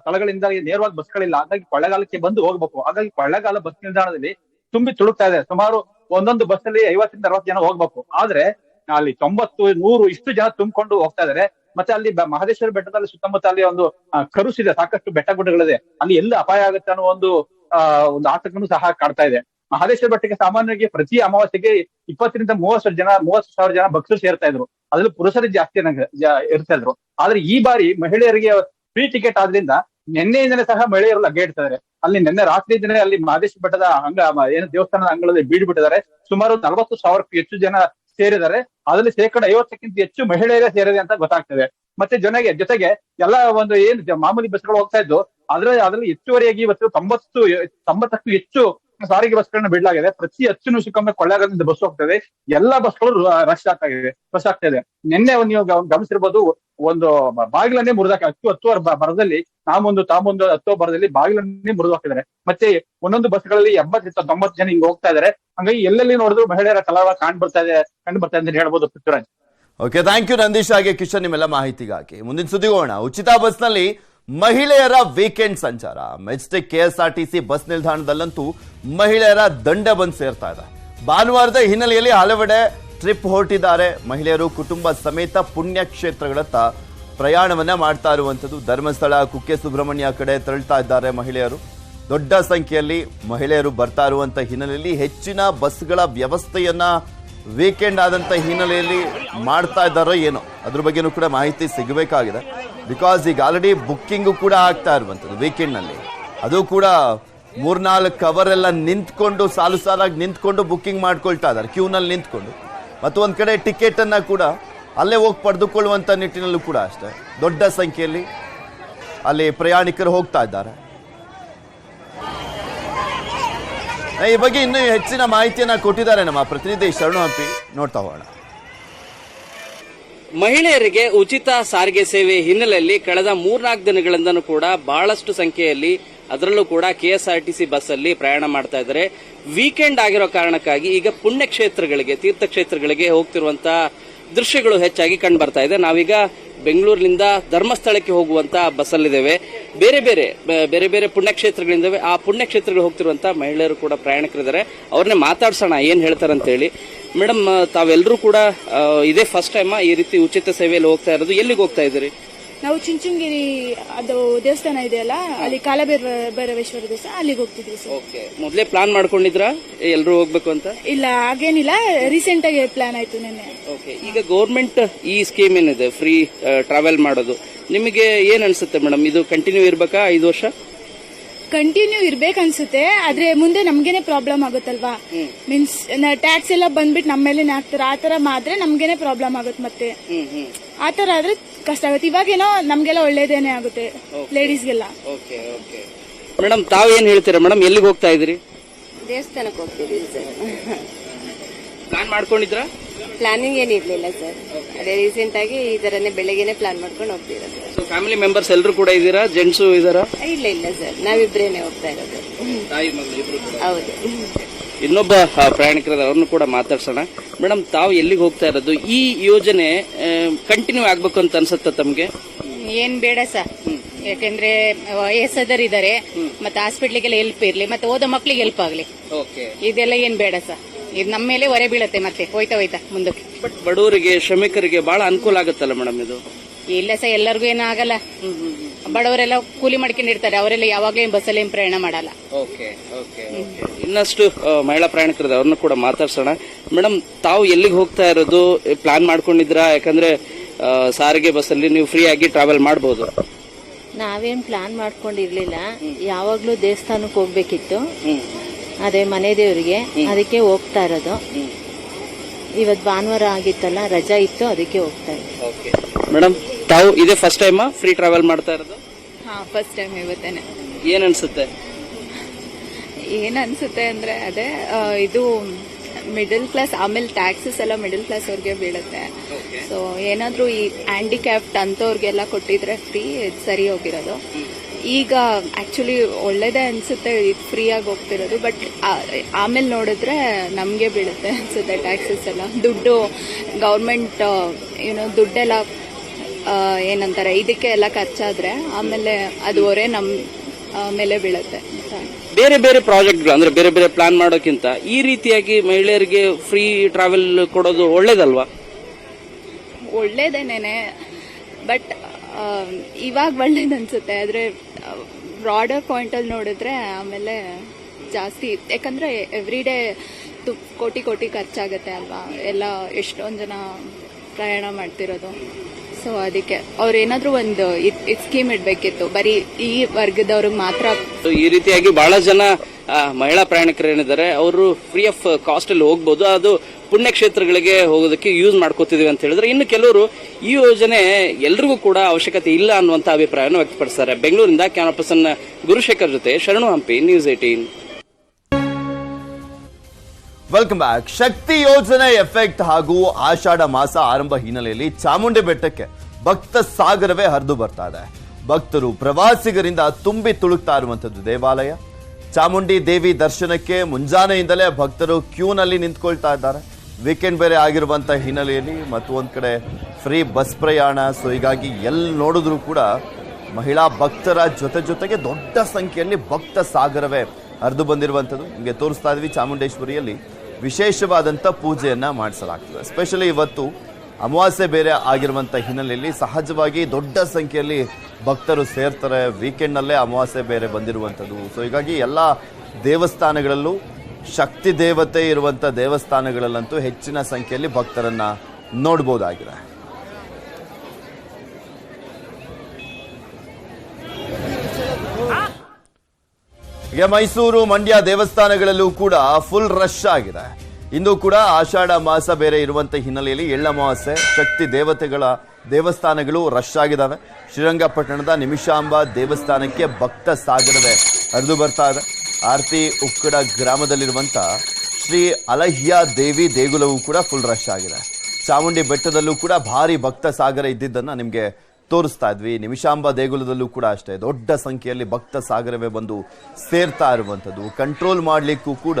ಸ್ಥಳಗಳಿಂದ ನೇರವಾಗಿ ಬಸ್ಗಳಿಲ್ಲ. ಹಾಗಾಗಿ ಕೊಳ್ಳೇಗಾಲಕ್ಕೆ ಬಂದು ಹೋಗ್ಬೇಕು. ಹಾಗಾಗಿ ಕೊಳ್ಳೇಗಾಲ ಬಸ್ ನಿಲ್ದಾಣದಲ್ಲಿ ತುಂಬಿ ತುಳುಕ್ತಾ ಇದೆ. ಸುಮಾರು ಒಂದೊಂದು ಬಸ್ ಅಲ್ಲಿ ಐವತ್ತರಿಂದ ಅರವತ್ತು ಜನ ಹೋಗ್ಬೇಕು. ಆದ್ರೆ ಅಲ್ಲಿ ತೊಂಬತ್ತು, ನೂರು ಇಷ್ಟು ಜನ ತುಂಬಿಕೊಂಡು ಹೋಗ್ತಾ ಇದಾರೆ. ಮತ್ತೆ ಅಲ್ಲಿ ಮಹದೇಶ್ವರ ಬೆಟ್ಟದಲ್ಲಿ ಸುತ್ತಮುತ್ತ ಅಲ್ಲಿ ಒಂದು ಕರುಸಿದೆ ಸಾಕಷ್ಟು ಬೆಟ್ಟ ಗುಡ್ಡಗಳಿದೆ. ಅಲ್ಲಿ ಎಲ್ಲ ಅಪಾಯ ಆಗುತ್ತೆ ಅನ್ನೋ ಒಂದು ಒಂದು ಆತಂಕನೂ ಸಹ ಕಾಡ್ತಾ ಇದೆ. ಮಹದೇಶ್ವರ ಬೆಟ್ಟಕ್ಕೆ ಸಾಮಾನ್ಯವಾಗಿ ಪ್ರತಿ ಅಮಾವಾಸ್ಯೆಗೆ ಇಪ್ಪತ್ತರಿಂದ ಮೂವತ್ತು ಜನ, ಮೂವತ್ತು ಸಾವಿರ ಜನ ಭಕ್ತರು ಸೇರ್ತಾ ಇದ್ರು. ಅದ್ರಲ್ಲಿ ಪುರುಷರು ಜಾಸ್ತಿ ಇರ್ತಾ ಇದ್ರು. ಆದ್ರೆ ಈ ಬಾರಿ ಮಹಿಳೆಯರಿಗೆ ಫ್ರೀ ಟಿಕೆಟ್ ಆದ್ರಿಂದ ನಿನ್ನೆಯಿಂದನೇ ಸಹ ಮಹಿಳೆಯರು ಲಗ್ಗೆಡ್ತಾರೆ ಅಲ್ಲಿ ನಿನ್ನೆ ರಾತ್ರಿ ದಿನ ಅಲ್ಲಿ ಮಾದೇಶ್ ಬೆಟ್ಟದ ಅಂಗ ಏನು ದೇವಸ್ಥಾನದ ಅಂಗಳದಲ್ಲಿ ಬೀಡ್ ಬಿಟ್ಟಿದ್ದಾರೆ ಸುಮಾರು ನಲವತ್ತು ಸಾವಿರಕ್ಕೂ ಹೆಚ್ಚು ಜನ ಸೇರಿದ್ದಾರೆ. ಅದರಲ್ಲಿ ಶೇಕಡ ಐವತ್ತಕ್ಕಿಂತ ಹೆಚ್ಚು ಮಹಿಳೆಯರೇ ಸೇರಿದೆ ಅಂತ ಗೊತ್ತಾಗ್ತದೆ. ಮತ್ತೆ ಜನಗೆ ಜೊತೆಗೆ ಎಲ್ಲ ಒಂದು ಏನು ಮಾಮೂಲಿ ಬಸ್ಗಳು ಹೋಗ್ತಾ ಇದ್ದು ಅದ್ರ ಅದ್ರಲ್ಲಿ ಹೆಚ್ಚುವರಿಯಾಗಿ ಇವತ್ತು ತೊಂಬತ್ತು, ತೊಂಬತ್ತಕ್ಕೂ ಹೆಚ್ಚು ಸಾರಿಗೆ ಬಸ್ಗಳನ್ನ ಬಿಡಲಾಗಿದೆ. ಪ್ರತಿ ಹತ್ತು ನಿಮಿಷಕ್ಕೊಮ್ಮೆ ಕೊಳ್ಳೇಗಾಲದಿಂದ ಬಸ್ ಹೋಗ್ತದೆ. ಎಲ್ಲಾ ಬಸ್ಗಳು ರಶ್ ಆಗ್ತಾ ಇದೆ ರಶ್ ಆಗ್ತಾ ಇದೆ. ನಿನ್ನೆ ಒಂದು ನೀವು ಗಮ- ಗಮನಿಸಿರ್ಬೋದು, ಒಂದು ಬಾಗಿಲನ್ನೇ ಮುರಿದಾಕ, ಹತ್ತು ಹತ್ತುವರ ಬರದಲ್ಲಿ, ನಾಮೊಂದು, ತಾಮೊಂದು, ಹತ್ತು ಬರದಲ್ಲಿ ಬಾಗಿಲನ್ನೇ ಮುರಿದು ಹಾಕಿದ್ದಾರೆ ಮತ್ತೆ ಒಂದೊಂದು ಬಸ್ಗಳಲ್ಲಿ ಎಂಬತ್ತರಿಂದ ತೊಂಬತ್ತು ಜನ ಹಿಂಗ್ ಹೋಗ್ತಾ ಇದಾರೆ ಹಂಗಾಗಿ ಎಲ್ಲೆಲ್ಲಿ ನೋಡಿದ್ರು ಮಹಿಳೆಯರ ಕಲಾವ ಕಾಣ್ ಬರ್ತಾ ಇದೆ, ಕಂಡು ಬರ್ತಾ ಇದೆ ಅಂತ ಹೇಳ್ಬೋದು Prithviraj. Okay thank you Nandish ಹಾಗೆ, ಕಿಶನ್, ನಿಮ್ಮೆಲ್ಲ ಮಾಹಿತಿಗಾಗಿ. ಮುಂದಿನ ಸುದ್ದಿಗೋಣ. ಉಚಿತ ಬಸ್ನಲ್ಲಿ ಮಹಿಳೆಯರ ವೀಕೆಂಡ್ ಸಂಚಾರ. ಮೆಜೆಸ್ಟಿಕ್ ಕೆಎಸ್ಆರ್ಟಿಸಿ ಬಸ್ ನಿಲ್ದಾಣದಲ್ಲಂತೂ ಮಹಿಳೆಯರ ದಂಡ ಬಂದು ಸೇರ್ತಾ ಇದೆ. ಭಾನುವಾರದ ಹಿನ್ನೆಲೆಯಲ್ಲಿ ಹಲವೆಡೆ ಟ್ರಿಪ್ ಹೊರಟಿದ್ದಾರೆ. ಮಹಿಳೆಯರು ಕುಟುಂಬ ಸಮೇತ ಪುಣ್ಯಕ್ಷೇತ್ರಗಳತ್ತ ಪ್ರಯಾಣವನ್ನ ಮಾಡ್ತಾ ಇರುವಂಥದ್ದು. ಧರ್ಮಸ್ಥಳ, ಕುಕ್ಕೆ ಸುಬ್ರಹ್ಮಣ್ಯ ಕಡೆ ತೆರಳ್ತಾ ಇದ್ದಾರೆ ಮಹಿಳೆಯರು. ದೊಡ್ಡ ಸಂಖ್ಯೆಯಲ್ಲಿ ಮಹಿಳೆಯರು ಬರ್ತಾ ಇರುವಂಥ ಹಿನ್ನೆಲೆಯಲ್ಲಿ ಹೆಚ್ಚಿನ ಬಸ್ಗಳ ವ್ಯವಸ್ಥೆಯನ್ನ ವೀಕೆಂಡ್ ಆದಂಥ ಹಿನ್ನೆಲೆಯಲ್ಲಿ ಮಾಡ್ತಾ ಇದ್ದಾರೋ ಏನೋ. ಅದ್ರ ಬಗ್ಗೆನೂ ಕೂಡ ಮಾಹಿತಿ ಸಿಗಬೇಕಾಗಿದೆ. ಬಿಕಾಸ್ ಈಗ ಆಲ್ರೆಡಿ ಬುಕ್ಕಿಂಗು ಕೂಡ ಆಗ್ತಾ ಇರುವಂಥದ್ದು ವೀಕೆಂಡ್ನಲ್ಲಿ ಅದು ಕೂಡ ಮೂರ್ನಾಲ್ಕು ಕವರ್ ಎಲ್ಲ ನಿಂತ್ಕೊಂಡು, ಸಾಲು ಸಾಲಾಗಿ ನಿಂತ್ಕೊಂಡು ಬುಕ್ಕಿಂಗ್ ಮಾಡ್ಕೊಳ್ತಾ ಇದ್ದಾರೆ ಕ್ಯೂನಲ್ಲಿ ನಿಂತ್ಕೊಂಡು. ಮತ್ತು ಒಂದು ಕಡೆ ಟಿಕೆಟ್ ಅನ್ನ ಕೂಡ ಅಲ್ಲೇ ಹೋಗಿ ಪಡೆದುಕೊಳ್ಳುವಂಥ ನಿಟ್ಟಿನಲ್ಲೂ ಕೂಡ ಅಷ್ಟೇ. ದೊಡ್ಡ ಸಂಖ್ಯೆಯಲ್ಲಿ ಅಲ್ಲಿ ಪ್ರಯಾಣಿಕರು ಹೋಗ್ತಾ ಇದ್ದಾರೆ. ಈ ಬಗ್ಗೆ ಇನ್ನೂ ಹೆಚ್ಚಿನ ಮಾಹಿತಿಯನ್ನ ಕೊಟ್ಟಿದ್ದಾರೆ ನಮ್ಮ ಪ್ರತಿನಿಧಿ ಶರಣು ಹಂಪಿ. ನೋಡ್ತಾ ಹೋಗೋಣ. ಮಹಿಳೆಯರಿಗೆ ಉಚಿತ ಸಾರಿಗೆ ಸೇವೆ ಹಿನ್ನೆಲೆಯಲ್ಲಿ ಕಳೆದ ಮೂರ್ನಾಲ್ಕು ದಿನಗಳಿಂದನೂ ಕೂಡ ಬಹಳಷ್ಟು ಸಂಖ್ಯೆಯಲ್ಲಿ ಅದರಲ್ಲೂ ಕೂಡ ಕೆಎಸ್ಆರ್ಟಿಸಿ ಬಸ್ ಅಲ್ಲಿ ಪ್ರಯಾಣ ಮಾಡ್ತಾ ಇದ್ದಾರೆ. ವೀಕೆಂಡ್ ಆಗಿರೋ ಕಾರಣಕ್ಕಾಗಿ ಈಗ ಪುಣ್ಯಕ್ಷೇತ್ರಗಳಿಗೆ, ತೀರ್ಥಕ್ಷೇತ್ರಗಳಿಗೆ ಹೋಗ್ತಿರುವಂತಹ ದೃಶ್ಯಗಳು ಹೆಚ್ಚಾಗಿ ಕಂಡು ಬರ್ತಾ ಇದೆ. ನಾವೀಗ ಬೆಂಗಳೂರಿನಿಂದ ಧರ್ಮಸ್ಥಳಕ್ಕೆ ಹೋಗುವಂತ ಬಸ್ಸಲ್ಲಿದ್ದೇವೆ. ಬೇರೆ ಬೇರೆ ಬೇರೆ ಬೇರೆ ಪುಣ್ಯಕ್ಷೇತ್ರಗಳಿಂದವೆ. ಆ ಪುಣ್ಯಕ್ಷೇತ್ರಗಳು ಹೋಗ್ತಿರುವಂತಹ ಮಹಿಳೆಯರು ಕೂಡ ಪ್ರಯಾಣಿಕರಿದ್ದಾರೆ. ಅವ್ರನ್ನೇ ಮಾತಾಡ್ಸೋಣ, ಏನ್ ಅಂತ ಹೇಳಿ ಮೇಡಮ್ ತಾವೆಲ್ಲರೂ ಕೂಡ ಇದೇ ಫಸ್ಟ್ ಟೈಮ್ ಈ ರೀತಿ ಉಚಿತ ಸೇವೆಯಲ್ಲಿ ಹೋಗ್ತಾ ಇರೋದು. ಎಲ್ಲಿಗೆ ಹೋಗ್ತಾ ಇದ್ದೀರಿ? ನಾವು ಚಿಂಚುಂಗಿರಿ ಅದು ದೇವಸ್ಥಾನ ಇದೆಯಲ್ಲ ಅಲ್ಲಿ ಕಾಲಭೈರ ಭೈರವೇಶ್ವರ ದೇವಸ್ಥಾನ ಅಲ್ಲಿಗೆ ಹೋಗ್ತಿದ್ವಿ ಸರ್. ಓಕೆ ಮೊದಲೇ ಪ್ಲಾನ್ ಮಾಡ್ಕೊಂಡಿದ್ರಾ? ಎಲ್ಲರೂ ಹೋಗ್ಬೇಕು ಅಂತ? ಇಲ್ಲ ಹಾಗೇನಿಲ್ಲ. ರೀಸೆಂಟ್ ಆಗಿ ಪ್ಲಾನ್ ಆಯ್ತು ನಿನ್ನೆ. ಓಕೆ ಈಗ ಗೌರ್ಮೆಂಟ್ ಈ ಸ್ಕೀಮ್ ಏನಿದೆ? ಫ್ರೀ ಟ್ರಾವೆಲ್ ಮಾಡೋದು. ನಿಮಗೆ ಏನ್ ಅನ್ಸುತ್ತೆ ಮೇಡಮ್? ಇದು ಕಂಟಿನ್ಯೂ ಇರ್ಬೇಕಾ ಐದು ವರ್ಷ? ಕಂಟಿನ್ಯೂ ಇರ್ಬೇಕನ್ಸುತ್ತೆ ಆದ್ರೆ ಮುಂದೆ ನಮ್ಗೇನೆ ಪ್ರಾಬ್ಲಮ್ ಆಗುತ್ತಲ್ವಾ? ಮೀನ್ಸ್ ಟ್ಯಾಕ್ಸ್ ಎಲ್ಲ ಬಂದ್ಬಿಟ್ಟು ನಮ್ಮ ಮೇಲೆ ಹಾಕ್ತಾರೆ ಆ ತರ ಮಾತ್ರ ನಮ್ಗೇನೆ ಪ್ರಾಬ್ಲಮ್ ಆಗುತ್ತೆ ಮತ್ತೆ. ಹ್ಮ್ ಹ್ಮ್. ಆ ತರ ಆದ್ರೆ ಕಷ್ಟ ಆಗುತ್ತೆ. ಇವಾಗೇನೋ ನಮ್ಗೆಲ್ಲ ಒಳ್ಳೇದೇನೆ ಆಗುತ್ತೆ ಲೇಡೀಸ್ಗೆಲ್ಲ ಓಕೆ ಓಕೆ ಮೇಡಮ್ ತಾವು ಏನ್ ಹೇಳ್ತೀರಾ? ಮೇಡಮ್ ಎಲ್ಲಿಗೆ ಹೋಗ್ತಾ ಇದ್ರಿ ದೇವಸ್ಥಾನಕ್ಕೆ ಹೋಗ್ತೀವಿ ಸರ್. ಪ್ಲಾನ್ ಮಾಡ್ಕೊಂಡಿದ್ರಾ? ಪ್ಲಾನಿಂಗ್ ಏನಿರ್ಲಿಲ್ಲ ಸರ್. ಅದೇ ರೀಸೆಂಟ್ ಆಗಿ ಈ ತರನೇ ಬೆಳಗ್ಗೆನೆ ಪ್ಲಾನ್ ಮಾಡ್ಕೊಂಡು ಹೋಗ್ತಿರೋದು ಸೊ ಫ್ಯಾಮಿಲಿ ಮೆಂಬರ್ಸ್ ಎಲ್ಲರೂ ಕೂಡ ಇದ್ದೀರಾ ಜೆಂಟ್ಸು ಇದ್ದಾರಾ ಇಲ್ಲ ಇಲ್ಲ ಸರ್. ನಾವಿಬ್ರೇನೆ ಹೋಗ್ತಾ ಇರೋದು. ತಾಯಿ ಮಗಳು ಇಬ್ರು ಕೂಡ. ಹೌದು. ಇನ್ನೊಬ್ಬ ಪ್ರಯಾಣಿಕರದ ಅವ್ರನ್ನು ಕೂಡ ಮಾತಾಡ್ಸೋಣ. ಮೇಡಮ್ ತಾವು ಎಲ್ಲಿಗೆ ಹೋಗ್ತಾ ಇರೋದು? ಈ ಯೋಜನೆ ಕಂಟಿನ್ಯೂ ಆಗ್ಬೇಕು ಅಂತ ಅನ್ಸುತ್ತಾ ತಮ್ಗೆ? ಏನ್ ಬೇಡ ಸರ್. ಯಾಕಂದ್ರೆ ವಯಸ್ಸಾದರ್ ಇದಾರೆ. ಮತ್ತೆ ಹಾಸ್ಪಿಟ್ಲಿಗೆಲ್ಲ ಹೆಲ್ಪ್ ಇರ್ಲಿ ಮತ್ತೆ ಓದ ಮಕ್ಳಿಗೆ ಹೆಲ್ಪ್ ಆಗ್ಲಿ. ಓಕೆ ಇದೆಲ್ಲ ಏನ್ ಬೇಡ ಸರ್. ಇದು ನಮ್ಮ ಮೇಲೆ ಹೊರೆ ಬೀಳತ್ತೆ ಮತ್ತೆ. ಹೋಯ್ತಾ ಹೋಯ್ತಾ ಮುಂದಕ್ಕೆ. ಬಟ್ ಬಡವರಿಗೆ ಶ್ರಮಿಕರಿಗೆ ಬಹಳ ಅನುಕೂಲ ಆಗುತ್ತಲ್ಲ ಮೇಡಮ್ ಇದು? ಇಲ್ಲ ಸಹ ಎಲ್ಲರಿಗೂ ಏನೂ ಆಗಲ್ಲ ಬಡವರೆಲ್ಲ ಕೂಲಿ ಮಾಡ್ಕೊಂಡು ಇರ್ತಾರೆ ಅವರೆಲ್ಲ ಯಾವಾಗ್ಲೂ ಏನ್ ಬಸ್ಸಲ್ಲಿ ಏನ್ ಪ್ರಯಾಣ ಮಾಡಲ್ಲ. ಓಕೆ ಓಕೆ ಇನ್ನಷ್ಟು ಆ, ಮಹಿಳಾ ಪ್ರಯಾಣಿಕರದ ಅವ್ರನ್ನ ಕೂಡ ಮಾತಾಡ್ಸೋಣ. ಮೇಡಮ್ ತಾವು ಎಲ್ಲಿಗೆ ಹೋಗ್ತಾ ಇರೋದು ಪ್ಲಾನ್ ಮಾಡ್ಕೊಂಡಿದ್ರಾ ಯಾಕಂದ್ರೆ ಆ, ಸಾರಿಗೆ ಬಸ್ಸಲ್ಲಿ ನೀವು ಫ್ರೀ ಆಗಿ ಟ್ರಾವೆಲ್ ಮಾಡಬಹುದು ನಾವೇನ್ ಪ್ಲಾನ್ ಮಾಡ್ಕೊಂಡಿರ್ಲಿಲ್ಲ. ಯಾವಾಗ್ಲೂ ದೇವಸ್ಥಾನಕ್ಕೆ ಹೋಗ್ಬೇಕಿತ್ತು. ಅದೇ ಮನೆ ದೇವರಿಗೆ. ಅದಕ್ಕೆ ಹೋಗ್ತಾ ಇರೋದು. ಇವತ್ ಭಾನುವಾರ ಆಗಿತ್ತಲ್ಲ ರಜಾ ಇತ್ತು ಅದಕ್ಕೆ ಹೋಗ್ತಾ ಇರೋದು ಓಕೆ. ಮೇಡಮ್ ತಾವು ಇದೇ ಫಸ್ಟ್ ಟೈಮ್ ಫ್ರೀ ಟ್ರಾವೆಲ್ ಮಾಡ್ತಾ ಇರೋದು? ಹಾ ಫಸ್ಟ್ ಟೈಮ್ ಇವತ್ತೇನೆ. ಏನ್ ಅನ್ಸುತ್ತೆ? ಏನ್ ಅನ್ಸುತ್ತೆ ಅಂದ್ರೆ ಅದೇ ಆ, ಇದು ಮಿಡಲ್ ಕ್ಲಾಸ್ ಆಮೇಲೆ ಟ್ಯಾಕ್ಸಸ್ ಎಲ್ಲ ಮಿಡಲ್ ಕ್ಲಾಸ್ ಅವ್ರಿಗೆ ಬೀಳುತ್ತೆ. ಸೊ ಏನಾದ್ರೂ ಈ ಹ್ಯಾಂಡಿಕ್ಯಾಪ್ಟ್ ಅಂತವ್ರಿಗೆಲ್ಲ ಕೊಟ್ಟಿದ್ರೆ ಫ್ರೀ ಸರಿ ಹೋಗಿರೋದು. ಈಗ ಆಕ್ಚುಲಿ ಒಳ್ಳೇದೇ ಅನ್ಸುತ್ತೆ ಇದು ಫ್ರೀ ಆಗಿ ಹೋಗ್ತಿರೋದು ಬಟ್ ಆಮೇಲೆ ನೋಡಿದ್ರೆ ನಮಗೆ ಬೀಳುತ್ತೆ ಅನ್ಸುತ್ತೆ ಟ್ಯಾಕ್ಸಸ್ ಎಲ್ಲ. ದುಡ್ಡು ಗೌರ್ಮೆಂಟ್ ಏನೋ ದುಡ್ಡೆಲ್ಲ ಏನಂತಾರೆ ಇದಕ್ಕೆ ಎಲ್ಲ ಖರ್ಚಾದ್ರೆ ಆಮೇಲೆ ಅದು ಹೊರೆ ನಮ್ ಆ, ಮೇಲೆ ಬೀಳುತ್ತೆ. ಬೇರೆ ಬೇರೆ ಪ್ರಾಜೆಕ್ಟ್ಗಳು ಅಂದ್ರೆ ಬೇರೆ ಬೇರೆ ಪ್ಲಾನ್ ಮಾಡೋಕ್ಕಿಂತ ಈ ರೀತಿಯಾಗಿ ಮಹಿಳೆಯರಿಗೆ ಫ್ರೀ ಟ್ರಾವೆಲ್ ಕೊಡೋದು ಒಳ್ಳೇದಲ್ವಾ? ಒಳ್ಳೇದೇನೇನೆ ಬಟ್ ಇವಾಗ ಒಳ್ಳೇದು ಅನ್ಸುತ್ತೆ. ಆದ್ರೆ ಬ್ರಾಡರ್ ಪಾಯಿಂಟ್ ಅಲ್ಲಿ ನೋಡಿದ್ರೆ ಆಮೇಲೆ ಜಾಸ್ತಿ ಯಾಕಂದ್ರೆ ಎವ್ರಿ ಡೇ ಕೋಟಿ ಕೋಟಿ ಖರ್ಚಾಗತ್ತೆ ಅಲ್ವಾ? ಎಲ್ಲ ಎಷ್ಟೊಂದು ಜನ ಪ್ರಯಾಣ ಮಾಡ್ತಿರೋದು. ಸೊ ಅದಕ್ಕೆ ಅವ್ರು ಏನಾದ್ರೂ ಒಂದು ಸ್ಕೀಮ್ ಇಡ್ಬೇಕಿತ್ತು. ಬರೀ ಈ ವರ್ಗದವ್ರಿಗೆ ಮಾತ್ರ. ಈ ರೀತಿಯಾಗಿ ಬಹಳ ಜನ ಮಹಿಳಾ ಪ್ರಯಾಣಿಕರು ಏನಿದ್ದಾರೆ ಅವರು ಫ್ರೀ ಆಫ್ ಕಾಸ್ಟ್ ಅಲ್ಲಿ ಹೋಗ್ಬೋದು. ಅದು ಪುಣ್ಯಕ್ಷೇತ್ರಗಳಿಗೆ ಹೋಗೋದಕ್ಕೆ ಯೂಸ್ ಮಾಡ್ಕೋತಿದೀವಿ ಅಂತ ಹೇಳಿದ್ರೆ, ಇನ್ನು ಕೆಲವರು ಈ ಯೋಜನೆ ಎಲ್ರಿಗೂ ಕೂಡ ಅವಶ್ಯಕತೆ ಇಲ್ಲ ಅನ್ನುವಂತ ಅಭಿಪ್ರಾಯವನ್ನು ವ್ಯಕ್ತಪಡಿಸ್ತಾರೆ. ಬೆಂಗಳೂರಿಂದ ಕ್ಯಾಮರಾ ಪರ್ಸನ್ ಗುರುಶೇಖರ್ ಜೊತೆ Sharanu Hampi news eighteen welcome back Shakti ಯೋಜನೆ ಎಫೆಕ್ಟ್ ಹಾಗೂ ಆಷಾಢ ಮಾಸ ಆರಂಭ ಹಿನ್ನೆಲೆಯಲ್ಲಿ ಚಾಮುಂಡಿ ಬೆಟ್ಟಕ್ಕೆ ಭಕ್ತ ಸಾಗರವೇ ಹರಿದು ಬರ್ತಾ ಇದೆ. ಭಕ್ತರು ಪ್ರವಾಸಿಗರಿಂದ ತುಂಬಿ ತುಳುಕ್ತಾ ಇರುವಂತದ್ದು ದೇವಾಲಯ. ಚಾಮುಂಡಿ ದೇವಿ ದರ್ಶನಕ್ಕೆ ಮುಂಜಾನೆಯಿಂದಲೇ ಭಕ್ತರು ಕ್ಯೂನಲ್ಲಿ ನಿಂತ್ಕೊಳ್ತಾ ಇದ್ದಾರೆ. ವೀಕೆಂಡ್ ಬೇರೆ ಆಗಿರುವಂತ ಹಿನ್ನೆಲೆಯಲ್ಲಿ ಮತ್ತು ಒಂದ್ ಕಡೆ ಫ್ರೀ ಬಸ್ ಪ್ರಯಾಣ. ಸೊ ಹೀಗಾಗಿ ಎಲ್ಲಿ ನೋಡಿದ್ರು ಕೂಡ ಮಹಿಳಾ ಭಕ್ತರ ಜೊತೆ ಜೊತೆಗೆ ದೊಡ್ಡ ಸಂಖ್ಯೆಯಲ್ಲಿ ಭಕ್ತ ಸಾಗರವೇ ಹರಿದು ಬಂದಿರುವಂಥದ್ದು. ನಿಮಗೆ ತೋರಿಸ್ತಾ ಇದ್ವಿ ಚಾಮುಂಡೇಶ್ವರಿಯಲ್ಲಿ. ವಿಶೇಷವಾದಂಥ ಪೂಜೆಯನ್ನು ಮಾಡಿಸಲಾಗ್ತದೆ. ಸ್ಪೆಷಲಿ ಇವತ್ತು ಅಮಾವಾಸ್ಯೆ ಬೇರೆ ಆಗಿರುವಂಥ ಹಿನ್ನೆಲೆಯಲ್ಲಿ ಸಹಜವಾಗಿ ದೊಡ್ಡ ಸಂಖ್ಯೆಯಲ್ಲಿ ಭಕ್ತರು ಸೇರ್ತಾರೆ. ವೀಕೆಂಡ್ನಲ್ಲೇ ಅಮಾವಾಸ್ಯೆ ಬೇರೆ ಬಂದಿರುವಂಥದ್ದು ಸೊ ಹೀಗಾಗಿ ಎಲ್ಲ ದೇವಸ್ಥಾನಗಳಲ್ಲೂ ಶಕ್ತಿ ದೇವತೆ ಇರುವಂಥ ದೇವಸ್ಥಾನಗಳಲ್ಲಂತೂ ಹೆಚ್ಚಿನ ಸಂಖ್ಯೆಯಲ್ಲಿ ಭಕ್ತರನ್ನು ನೋಡ್ಬೋದಾಗಿದೆ. ಈಗ ಮೈಸೂರು, ಮಂಡ್ಯ ದೇವಸ್ಥಾನಗಳಲ್ಲೂ ಕೂಡ ಫುಲ್ ರಶ್ ಆಗಿದೆ. ಇಂದು ಕೂಡ ಆಷಾಢ ಮಾಸ ಬೇರೆ ಇರುವಂತ ಹಿನ್ನೆಲೆಯಲ್ಲಿ ಎಳ್ಳಮಾವಾಸ್ಯೆ ಶಕ್ತಿ ದೇವತೆಗಳ ದೇವಸ್ಥಾನಗಳು ರಶ್ ಆಗಿದ್ದಾವೆ ಶ್ರೀರಂಗಪಟ್ಟಣದ ನಿಮಿಷಾಂಬ ದೇವಸ್ಥಾನಕ್ಕೆ ಭಕ್ತ ಸಾಗರವೇ ಹರಿದು ಬರ್ತಾ ಇದೆ. ಆರ್ತಿ ಉಕ್ಕಡ ಗ್ರಾಮದಲ್ಲಿರುವಂತ ಶ್ರೀ ಅಲಹ್ಯ ದೇವಿ ದೇಗುಲವು ಕೂಡ ಫುಲ್ ರಶ್ ಆಗಿದೆ. ಚಾಮುಂಡಿ ಬೆಟ್ಟದಲ್ಲೂ ಕೂಡ ಭಾರಿ ಭಕ್ತ ಸಾಗರ ಇದ್ದಿದ್ದನ್ನು ನಿಮಗೆ ತೋರಿಸ್ತಾ ಇದ್ವಿ. ನಿಮಿಷಾಂಬ ದೇಗುಲದಲ್ಲೂ ಕೂಡ ಅಷ್ಟೇ. ದೊಡ್ಡ ಸಂಖ್ಯೆಯಲ್ಲಿ ಭಕ್ತ ಸಾಗರವೇ ಬಂದು ಸೇರ್ತಾ ಇರುವಂಥದ್ದು. ಕಂಟ್ರೋಲ್ ಮಾಡಲಿಕ್ಕೂ ಕೂಡ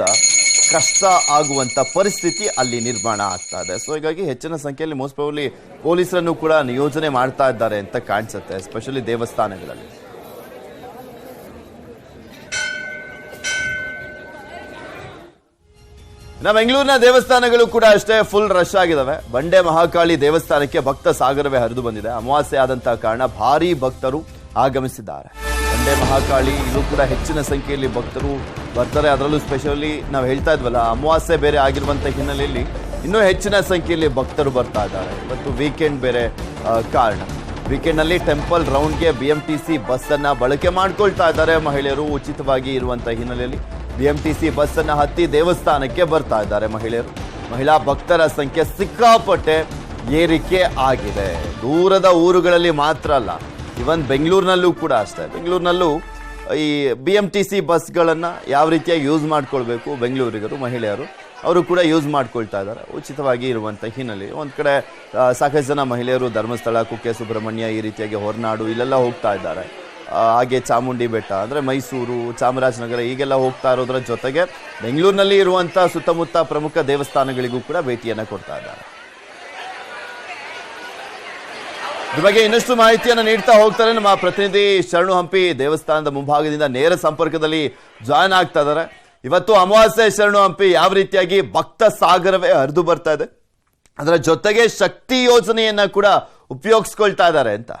ಕಷ್ಟ ಆಗುವಂಥ ಪರಿಸ್ಥಿತಿ ಅಲ್ಲಿ ನಿರ್ಮಾಣ ಆಗ್ತಾ ಇದೆ. ಸೊ ಹೀಗಾಗಿ ಹೆಚ್ಚಿನ ಸಂಖ್ಯೆಯಲ್ಲಿ ಮೋಸ್ಟ್ ಪ್ರಾಬಲಿ ಪೊಲೀಸರನ್ನು ಕೂಡ ನಿಯೋಜನೆ ಮಾಡ್ತಾ ಇದ್ದಾರೆ ಅಂತ ಕಾಣಿಸುತ್ತೆ ಎಸ್ಪೆಷಲಿ ದೇವಸ್ಥಾನಗಳಲ್ಲಿ. ನಮ್ಮ ಬೆಂಗಳೂರಿನ ದೇವಸ್ಥಾನಗಳು ಕೂಡ ಅಷ್ಟೇ ಫುಲ್ ರಶ್ ಆಗಿದ್ದಾವೆ ಬಂಡೆ ಮಹಾಕಾಳಿ ದೇವಸ್ಥಾನಕ್ಕೆ ಭಕ್ತ ಸಾಗರವೇ ಹರಿದು ಬಂದಿದೆ. ಅಮಾವಾಸ್ಯೆ ಆದಂತಹ ಕಾರಣ ಭಾರಿ ಭಕ್ತರು ಆಗಮಿಸಿದ್ದಾರೆ. ಬಂಡೆ ಮಹಾಕಾಳಿ ಇದು ಕೂಡ ಹೆಚ್ಚಿನ ಸಂಖ್ಯೆಯಲ್ಲಿ ಭಕ್ತರು ಬರ್ತಾರೆ. ಅದರಲ್ಲೂ ಸ್ಪೆಷಲಿ ನಾವು ಹೇಳ್ತಾ ಇದ್ವಲ್ಲ, ಅಮಾವಾಸ್ಯೆ ಬೇರೆ ಆಗಿರುವಂತ ಹಿನ್ನೆಲೆಯಲ್ಲಿ ಇನ್ನೂ ಹೆಚ್ಚಿನ ಸಂಖ್ಯೆಯಲ್ಲಿ ಭಕ್ತರು ಬರ್ತಾ ಇದ್ದಾರೆ. ಇವತ್ತು ವೀಕೆಂಡ್ ಬೇರೆ ಕಾರಣ. ವೀಕೆಂಡ್ನಲ್ಲಿ temple ರೌಂಡ್ಗೆ B M T C bus ಅನ್ನ ಬಳಕೆ ಮಾಡ್ಕೊಳ್ತಾ ಇದ್ದಾರೆ ಮಹಿಳೆಯರು. ಉಚಿತವಾಗಿ ಇರುವಂತ ಹಿನ್ನೆಲೆಯಲ್ಲಿ B M T C bus ಅನ್ನು ಹತ್ತಿ ದೇವಸ್ಥಾನಕ್ಕೆ ಬರ್ತಾ ಇದ್ದಾರೆ ಮಹಿಳೆಯರು. ಮಹಿಳಾ ಭಕ್ತರ ಸಂಖ್ಯೆ ಸಿಕ್ಕಾಪಟ್ಟೆ ಏರಿಕೆ ಆಗಿದೆ. ದೂರದ ಊರುಗಳಲ್ಲಿ ಮಾತ್ರ ಅಲ್ಲ ಇವನ್ ಬೆಂಗಳೂರಿನಲ್ಲೂ ಕೂಡ ಅಷ್ಟೇ. ಬೆಂಗಳೂರಿನಲ್ಲೂ ಈ ಬಿ ಎಂ ಟಿ ಸಿ ಬಸ್ಗಳನ್ನು ಯಾವ ರೀತಿಯಾಗಿ ಯೂಸ್ ಮಾಡ್ಕೊಳ್ಬೇಕು ಬೆಂಗಳೂರಿಗರು, ಮಹಿಳೆಯರು, ಅವರು ಕೂಡ ಯೂಸ್ ಮಾಡ್ಕೊಳ್ತಾ ಇದ್ದಾರೆ. ಉಚಿತವಾಗಿ ಇರುವಂಥ ಹಿನ್ನೆಲೆ ಒಂದು ಕಡೆ ಸಾಕಷ್ಟು ಜನ ಮಹಿಳೆಯರು ಧರ್ಮಸ್ಥಳ, ಕುಕ್ಕೆ ಸುಬ್ರಹ್ಮಣ್ಯ ಈ ರೀತಿಯಾಗಿ ಹೊರನಾಡು ಇಲ್ಲೆಲ್ಲ ಹೋಗ್ತಾ ಇದ್ದಾರೆ. ಹಾಗೆ ಚಾಮುಂಡಿ ಬೆಟ್ಟ, ಅಂದರೆ ಮೈಸೂರು, ಚಾಮರಾಜನಗರ ಹೀಗೆಲ್ಲ ಹೋಗ್ತಾ ಇರೋದ್ರ ಜೊತೆಗೆ ಬೆಂಗಳೂರಿನಲ್ಲಿ ಇರುವಂಥ ಸುತ್ತಮುತ್ತ ಪ್ರಮುಖ ದೇವಸ್ಥಾನಗಳಿಗೂ ಕೂಡ ಭೇಟಿಯನ್ನು ಕೊಡ್ತಾ ಇದ್ದಾರೆ. ಇದ್ರ ಬಗ್ಗೆ ಇನ್ನಷ್ಟು ಮಾಹಿತಿಯನ್ನು ನೀಡ್ತಾ ಹೋಗ್ತಾರೆ ನಮ್ಮ ಪ್ರತಿನಿಧಿ ಶರಣು ಹಂಪಿ ದೇವಸ್ಥಾನದ ಮುಂಭಾಗದಿಂದ ನೇರ ಸಂಪರ್ಕದಲ್ಲಿ ಜಾಯ್ನ್ ಆಗ್ತಾ ಇದ್ದಾರೆ. ಇವತ್ತು ಅಮಾವಾಸ್ಯೆ ಶರಣು ಹಂಪಿ ಯಾವ ರೀತಿಯಾಗಿ ಭಕ್ತ ಸಾಗರವೇ ಹರಿದು ಬರ್ತಾ ಇದೆ? ಅದರ ಜೊತೆಗೆ ಶಕ್ತಿ ಯೋಜನೆಯನ್ನ ಕೂಡ ಉಪಯೋಗಿಸ್ಕೊಳ್ತಾ ಇದ್ದಾರೆ ಅಂತ.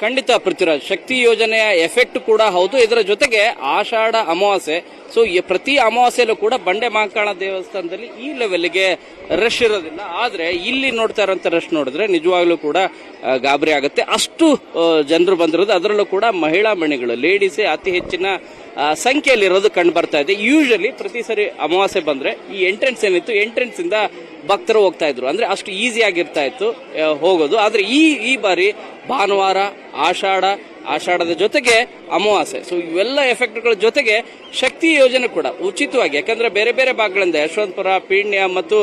ಖಂಡಿತ ಪೃಥ್ವಿರಾಜ್, ಶಕ್ತಿ ಯೋಜನೆಯ ಎಫೆಕ್ಟ್ ಕೂಡ ಹೌದು. ಇದರ ಜೊತೆಗೆ ಆಷಾಢ ಅಮಾವಾಸ್ಯೆ ಸೊ ಪ್ರತಿ ಅಮಾವಾಸ್ಯೆಯಲ್ಲೂ ಕೂಡ ಬಂಡೆ ಮಾಂಕಾಣ ದೇವಸ್ಥಾನದಲ್ಲಿ ಈ ಲೆವೆಲ್ಗೆ ರಶ್ ಇರೋದಿಲ್ಲ. ಆದ್ರೆ ಇಲ್ಲಿ ನೋಡ್ತಾ ಇರೋಂಥ ರಶ್ ನೋಡಿದ್ರೆ ನಿಜವಾಗ್ಲೂ ಕೂಡ ಗಾಬರಿ ಆಗುತ್ತೆ. ಅಷ್ಟು ಜನರು ಬಂದಿರೋದು. ಅದರಲ್ಲೂ ಕೂಡ ಮಹಿಳಾ ಮಣಿಗಳು ಲೇಡೀಸೇ ಅತಿ ಹೆಚ್ಚಿನ ಸಂಖ್ಯೆಯಲ್ಲಿರೋದು ಕಂಡು ಬರ್ತಾ ಇದೆ. ಯೂಶಲಿ ಪ್ರತಿ ಸರಿ ಅಮಾವಾಸ್ಯೆ ಬಂದರೆ ಈ ಎಂಟ್ರೆನ್ಸ್ ಏನಿತ್ತು ಎಂಟ್ರೆನ್ಸಿಂದ ಭಕ್ತರು ಹೋಗ್ತಾ ಇದ್ರು. ಅಂದರೆ ಅಷ್ಟು ಈಸಿಯಾಗಿರ್ತಾ ಇತ್ತು ಹೋಗೋದು. ಆದರೆ ಈ ಈ ಬಾರಿ ಭಾನುವಾರ, ಆಷಾಢ, ಆಷಾಢದ ಜೊತೆಗೆ ಅಮಾವಾಸ್ಯೆ. ಸೊ ಇವೆಲ್ಲ ಎಫೆಕ್ಟ್ಗಳ ಜೊತೆಗೆ ಶಕ್ತಿ ಯೋಜನೆ ಕೂಡ ಉಚಿತವಾಗಿ, ಯಾಕಂದ್ರೆ ಬೇರೆ ಬೇರೆ ಭಾಗಗಳಿಂದ ಯಶವಂತಪುರ, ಪೀಣ್ಯ ಮತ್ತು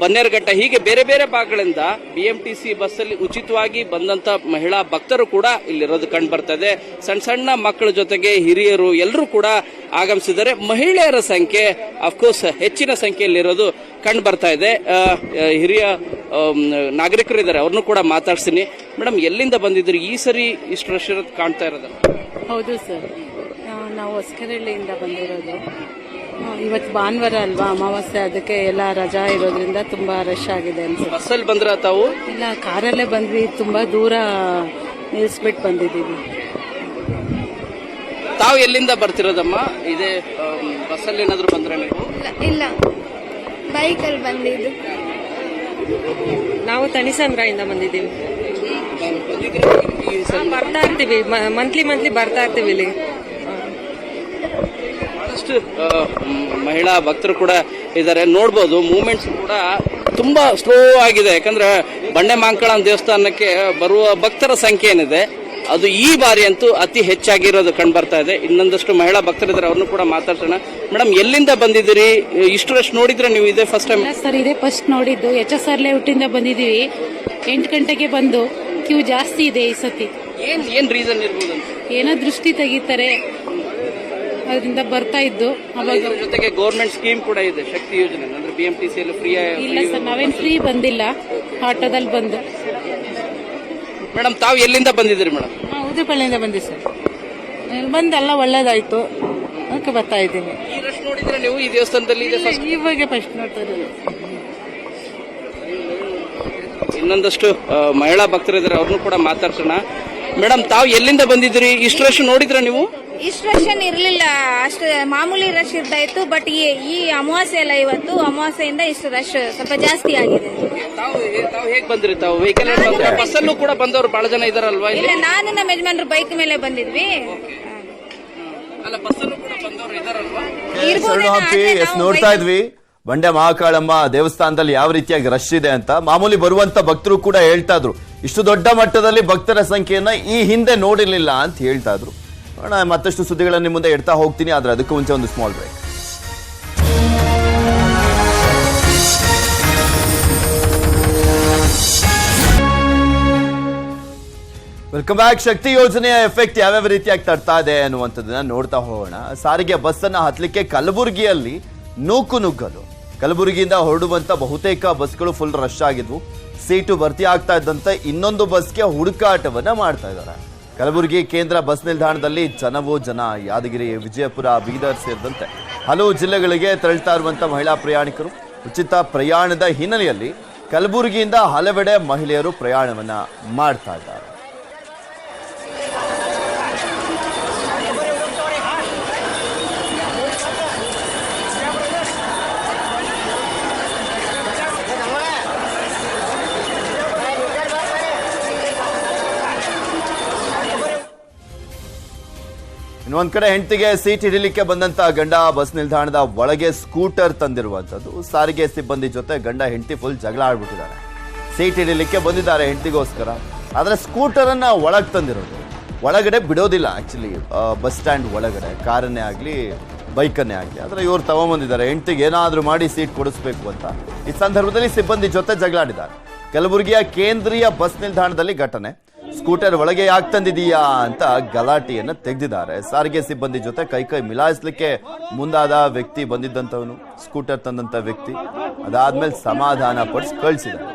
ಬನ್ನೇರುಘಟ್ಟ ಹೀಗೆ ಬೇರೆ ಬೇರೆ ಭಾಗಗಳಿಂದ ಬಿಎಂಟಿಸಿ ಬಸ್ ಅಲ್ಲಿ ಉಚಿತವಾಗಿ ಬಂದಂತ ಮಹಿಳಾ ಭಕ್ತರು ಕೂಡ ಇಲ್ಲಿರೋದು ಕಂಡು ಬರ್ತಾ ಇದೆ ಸಣ್ಣ ಸಣ್ಣ ಮಕ್ಕಳ ಜೊತೆಗೆ ಹಿರಿಯರು ಎಲ್ಲರೂ ಕೂಡ ಆಗಮಿಸಿದರೆ ಮಹಿಳೆಯರ ಸಂಖ್ಯೆ ಅಫ್ಕೋರ್ಸ್ ಹೆಚ್ಚಿನ ಸಂಖ್ಯೆಯಲ್ಲಿರೋದು ಕಂಡು ಬರ್ತಾ ಇದೆ. ಹಿರಿಯ ನಾಗರಿಕರು ಇದ್ದಾರೆ, ಅವ್ರನ್ನೂ ಕೂಡ ಮಾತಾಡ್ತೀನಿ ಮೇಡಮ್, ಎಲ್ಲಿಂದ ಬಂದಿದ್ರು ಈ ಸರಿ ಇಷ್ಟು ರಶ್ ಇರೋದು ಕಾಣ್ತಾ ಇರೋದಲ್ಲ. ಹೌದು ಸರ್. ನಾವು ಹೊಸಕರಳ್ಳಿಯಿಂದ ಬಂದಿರೋದು. ಇವತ್ತು ಭಾನುವಾರ ಅಲ್ವಾ ಅಮಾವಾಸ್ಯೆ ಅದಕ್ಕೆ ಎಲ್ಲ ರಜಾ ಇರೋದ್ರಿಂದ ತುಂಬಾ ರಶ್ ಆಗಿದೆ ಅನ್ಸುತ್ತೆ. ಬಸ್ಸಲ್ಲಿ ಬಂದ್ರ ತಾವು? ಇಲ್ಲ ಕಾರಲ್ಲೇ ಬಂದ್ವಿ. ತುಂಬಾ ದೂರ ನಿಲ್ಸ್ಬಿಟ್ಟು ಬಂದಿದ್ದೀವಿ. ತಾವು ಎಲ್ಲಿಂದ ಬರ್ತಿರೋದಮ್ಮ? ಇದೇ ಬಸ್ಸಲ್ಲಿ ಏನಾದ್ರು ಬಂದ್ರೆ ನೀವು? ಇಲ್ಲ ಬೈಕಲ್ಲಿ ಬಂದಿದ್ದು. ನಾವು ತಣಿಸಂದ್ರದಿಂದ ಬಂದಿದ್ದೀವಿ. ಬರ್ತಾ ಇರ್ತೀವಿ. ಮಂತ್ಲಿ ಮಂತ್ಲಿ ಬರ್ತಾ ಇರ್ತೀವಿ ಇಲ್ಲಿ. ಬಹಳಷ್ಟು ಮಹಿಳಾ ಭಕ್ತರು ಕೂಡ ಇದ್ದಾರೆ. ನೋಡ್ಬೋದು ಮೂಮೆಂಟ್ಸ್ ಕೂಡ ತುಂಬಾ ಸ್ಲೋ ಆಗಿದೆ. ಯಾಕಂದ್ರೆ ಬಂಡೆ ಮಾಂಕಳ ದೇವಸ್ಥಾನಕ್ಕೆ ಬರುವ ಭಕ್ತರ ಸಂಖ್ಯೆ ಏನಿದೆ ಅದು ಈ ಬಾರಿ ಅಂತೂ ಅತಿ ಹೆಚ್ಚಾಗಿರೋದು ಕಂಡು ಬರ್ತಾ ಇದೆ. ಇನ್ನೊಂದಷ್ಟು ಮಹಿಳಾ ಭಕ್ತರಿದ್ದಾರೆ ಅವ್ರನ್ನು ಕೂಡ ಮಾತಾಡ್ಸೋಣ. ಮೇಡಮ್ ಎಲ್ಲಿಂದ ಬಂದಿದ್ದೀರಿ? ಇಷ್ಟು ರಶ್ ನೋಡಿದ್ರೆ ನೀವು ಇದೇ ಫಸ್ಟ್ ಟೈಮ್ ಸರ್ ಇದೇ ಫಸ್ಟ್ ನೋಡಿದ್ದು. ಎಚ್ ಎಸ್ ಆರ್ ಲೇಔಟಿಂದ ಬಂದಿದ್ದೀವಿ. ಎಂಟು ಗಂಟೆಗೆ ಬಂದು ಕ್ಯೂ ಜಾಸ್ತಿ ಇದೆ ಈ ಸತಿ. ಏನ್ ಏನ್ ರೀಸನ್ ಇರ್ಬೋದು ಏನೋ ದೃಷ್ಟಿ ತೆಗಿತಾರೆ. ಅದರಿಂದ ಬರ್ತಾ ಇದ್ದು ಅವಾಗ ಇದ್ರ ಜೊತೆಗೆ ಗೌರ್ಮೆಂಟ್ ಸ್ಕೀಮ್ ಕೂಡ ಇದೆ ಶಕ್ತಿ ಯೋಜನೆ. ಅಂದ್ರೆ B M T C free ಇಲ್ಲ ಸರ್ ನಾವೇನ್ ಫ್ರೀ ಬಂದಿಲ್ಲ. ಆಟೋದಲ್ಲಿ ಬಂದು. ಮೇಡಮ್ ತಾವು ಎಲ್ಲಿಂದ ಬಂದಿದ್ದೀರಿ ಮೇಡಮ್? ನಾವು ಉದ್ರಪಳ್ಳಿಯಿಂದ ಬಂದಿ ಸರ್. ಇಲ್ಲಿ ಬಂದು ಎಲ್ಲ ಒಳ್ಳೇದಾಯ್ತು. ಅದಕ್ಕೆ ಬರ್ತಾ ಇದ್ದೀನಿ. ಈ ರಶ್ ನೋಡಿದ್ರೆ ನೀವು ಈ ದೇವಸ್ಥಾನದಲ್ಲಿ ಇದೆ first. ಇವಾಗ ಫಸ್ಟ್ ನೋಡ್ತಾ ಇನ್ನೊಂದಷ್ಟು ಆ, ಮಹಿಳಾ ಭಕ್ತರಿದ್ದಾರೆ ಅವ್ರನ್ನೂ ಕೂಡ ಮಾತಾಡ್ಸೋಣ. ಮೇಡಮ್ ತಾವು ಎಲ್ಲಿಂದ ಬಂದಿದ್ದೀರಿ? ಇಷ್ಟು ರಶ್ ನೋಡಿದ್ರ ನೀವು? ಇಷ್ಟು ರಶ್ ಏನ್ ಇರಲಿಲ್ಲ ಅಷ್ಟು ಮಾಮೂಲಿ ರಶ್ ಇರ್ತಾ ಇತ್ತು ಬಟ್ ಈ ಈ ಅಮಾವಾಸ್ಯೆ ಅಲ್ಲ ಇವತ್ತು ಅಮಾವಾಸ್ಯೆಯಿಂದ ಇಷ್ಟು ರಶ್ ಸ್ವಲ್ಪ ಜಾಸ್ತಿ ಆಗಿದೆ. ತಾವು ತಾವು ಹೇಗ್ ಬಂದ್ರಿ? ತಾವು ವೆಹಿಕಲ್ ಬಸ್ಸಲ್ಲೂ ಕೂಡ ಬಂದವರು ಬಹಳ ಜನ ಇದಾರಲ್ವಾ ಇಲ್ಲಿ? ಇಲ್ಲ ನಾನು ನಮ್ಮ ಯಜಮಾನ್ರು ಬೈಕ್ ಮೇಲೆ ಬಂದಿದ್ವಿ. ಅಲ್ಲ ಬಸ್ಸಲ್ಲೂ ಕೂಡ ಬಂದವರು ಇದಾರಲ್ವಾ? ಶರಣು ಹಂಪಿ ಎಸ್ ನೋಡ್ತಾ ಇದ್ವಿ. ಬಂಡೆ ಮಹಾಕಾಳಮ್ಮ ದೇವಸ್ಥಾನದಲ್ಲಿ ಯಾವ ರೀತಿಯಾಗಿ ರಶ್ ಇದೆ ಅಂತ. ಮಾಮೂಲಿ ಬರುವಂತ ಭಕ್ತರು ಕೂಡ ಹೇಳ್ತಾ ಇದ್ರು. ಇಷ್ಟು ದೊಡ್ಡ ಮಟ್ಟದಲ್ಲಿ ಭಕ್ತರ ಸಂಖ್ಯೆಯನ್ನ ಈ ಹಿಂದೆ ನೋಡಿರ್ಲಿಲ್ಲ ಅಂತ ಹೇಳ್ತಾ ಇದ್ರು. ನೋಡೋಣ, ಮತ್ತಷ್ಟು ಸುದ್ದಿಗಳನ್ನು ನಿಮ್ಮ ಮುಂದೆ ಇಡ್ತಾ ಹೋಗ್ತೀನಿ, ಆದ್ರೆ ಅದಕ್ಕೂ ಮುಂಚೆ ಒಂದು small break welcome back Shakti ಯೋಜನೆಯ ಎಫೆಕ್ಟ್ ಯಾವ್ಯಾವ ರೀತಿಯಾಗಿ ತರ್ತಾ ಇದೆ ಅನ್ನುವಂಥದ್ದನ್ನ ನೋಡ್ತಾ ಹೋಗೋಣ. ಸಾರಿಗೆ ಬಸ್ ಅನ್ನ ಹತ್ತಲಿಕ್ಕೆ ಕಲಬುರಗಿಯಲ್ಲಿ ನೂಕು ನುಗ್ಗಲು. ಕಲಬುರಗಿಯಿಂದ ಹೊರಡುವಂತ ಬಹುತೇಕ ಬಸ್ಗಳು ಫುಲ್ ರಶ್ ಆಗಿದ್ವು. ಸೀಟು ಭರ್ತಿ ಆಗ್ತಾ ಇದ್ದಂತೆ ಇನ್ನೊಂದು ಬಸ್ಗೆ ಹುಡುಕಾಟವನ್ನ ಮಾಡ್ತಾ ಇದ್ದಾರೆ. ಕಲಬುರಗಿ ಕೇಂದ್ರ ಬಸ್ ನಿಲ್ದಾಣದಲ್ಲಿ ಜನವೋ ಜನ, ಯಾದಗಿರಿ, ವಿಜಯಪುರ, ಬೀದರ್ ಸೇರಿದಂತೆ ಹಲವು ಜಿಲ್ಲೆಗಳಿಗೆ ತೆರಳ್ತಾ ಇರುವಂಥ ಮಹಿಳಾ ಪ್ರಯಾಣಿಕರು. ಉಚಿತ ಪ್ರಯಾಣದ ಹಿನ್ನೆಲೆಯಲ್ಲಿ ಕಲಬುರಗಿಯಿಂದ ಹಲವೆಡೆ ಮಹಿಳೆಯರು ಪ್ರಯಾಣವನ್ನ ಮಾಡ್ತಾ ಇದ್ದಾರೆ. ಇನ್ನೊಂದ್ ಕಡೆ ಹೆಂಡತಿಗೆ ಸೀಟ್ ಹಿಡಿಲಿಕ್ಕೆ ಬಂದಂತ ಗಂಡ ಬಸ್ ನಿಲ್ದಾಣದ ಒಳಗೆ ಸ್ಕೂಟರ್ ತಂದಿರುವಂತದ್ದು ಸಾರಿಗೆ ಸಿಬ್ಬಂದಿ ಜೊತೆ ಗಂಡ ಹೆಂಡತಿ ಫುಲ್ ಜಗಳ ಆಡ್ಬಿಟ್ಟಿದ್ದಾರೆ. ಸೀಟ್ ಹಿಡಿಲಿಕ್ಕೆ ಬಂದಿದ್ದಾರೆ ಹೆಂಡತಿಗೋಸ್ಕರ. ಆದ್ರೆ ಸ್ಕೂಟರ್ ಅನ್ನ ಒಳಗ್ ತಂದಿರೋದು. ಒಳಗಡೆ ಬಿಡೋದಿಲ್ಲ ಆಕ್ಚುಲಿ ಬಸ್ ಸ್ಟ್ಯಾಂಡ್ ಒಳಗಡೆ. ಕಾರನ್ನೇ ಆಗ್ಲಿ, ಬೈಕನ್ನೇ ಆಗಲಿ. ಆದ್ರೆ ಇವ್ರು ತಗೊಂಬಂದಿದ್ದಾರೆ. ಹೆಂಡತಿಗೆ ಏನಾದ್ರೂ ಮಾಡಿ ಸೀಟ್ ಕೊಡಿಸ್ಬೇಕು ಅಂತ. ಈ ಸಂದರ್ಭದಲ್ಲಿ ಸಿಬ್ಬಂದಿ ಜೊತೆ ಜಗಳಾಡಿದ್ದಾರೆ. ಕಲಬುರಗಿಯ ಕೇಂದ್ರೀಯ ಬಸ್ ನಿಲ್ದಾಣದಲ್ಲಿ ಘಟನೆ. ಸ್ಕೂಟರ್ ಒಳಗೆ ಯಾಕೆ ತಂದಿದೀಯಾ ಅಂತ ಗಲಾಟೆಯನ್ನ ತೆಗೆದಿದ್ದಾರೆ ಸಾರಿಗೆ ಸಿಬ್ಬಂದಿ ಜೊತೆ ಕೈ ಕೈ ಮಿಲಾಯಿಸ್ಲಿಕ್ಕೆ ಮುಂದಾದ ವ್ಯಕ್ತಿ ಬಂದಿದ್ದಂಥವನು ಸ್ಕೂಟರ್ ತಂದಂತ ವ್ಯಕ್ತಿ ಅದಾದ್ಮೇಲೆ ಸಮಾಧಾನ ಪಡಿಸಿ ಕಳಿಸಿದ್ದಾರೆ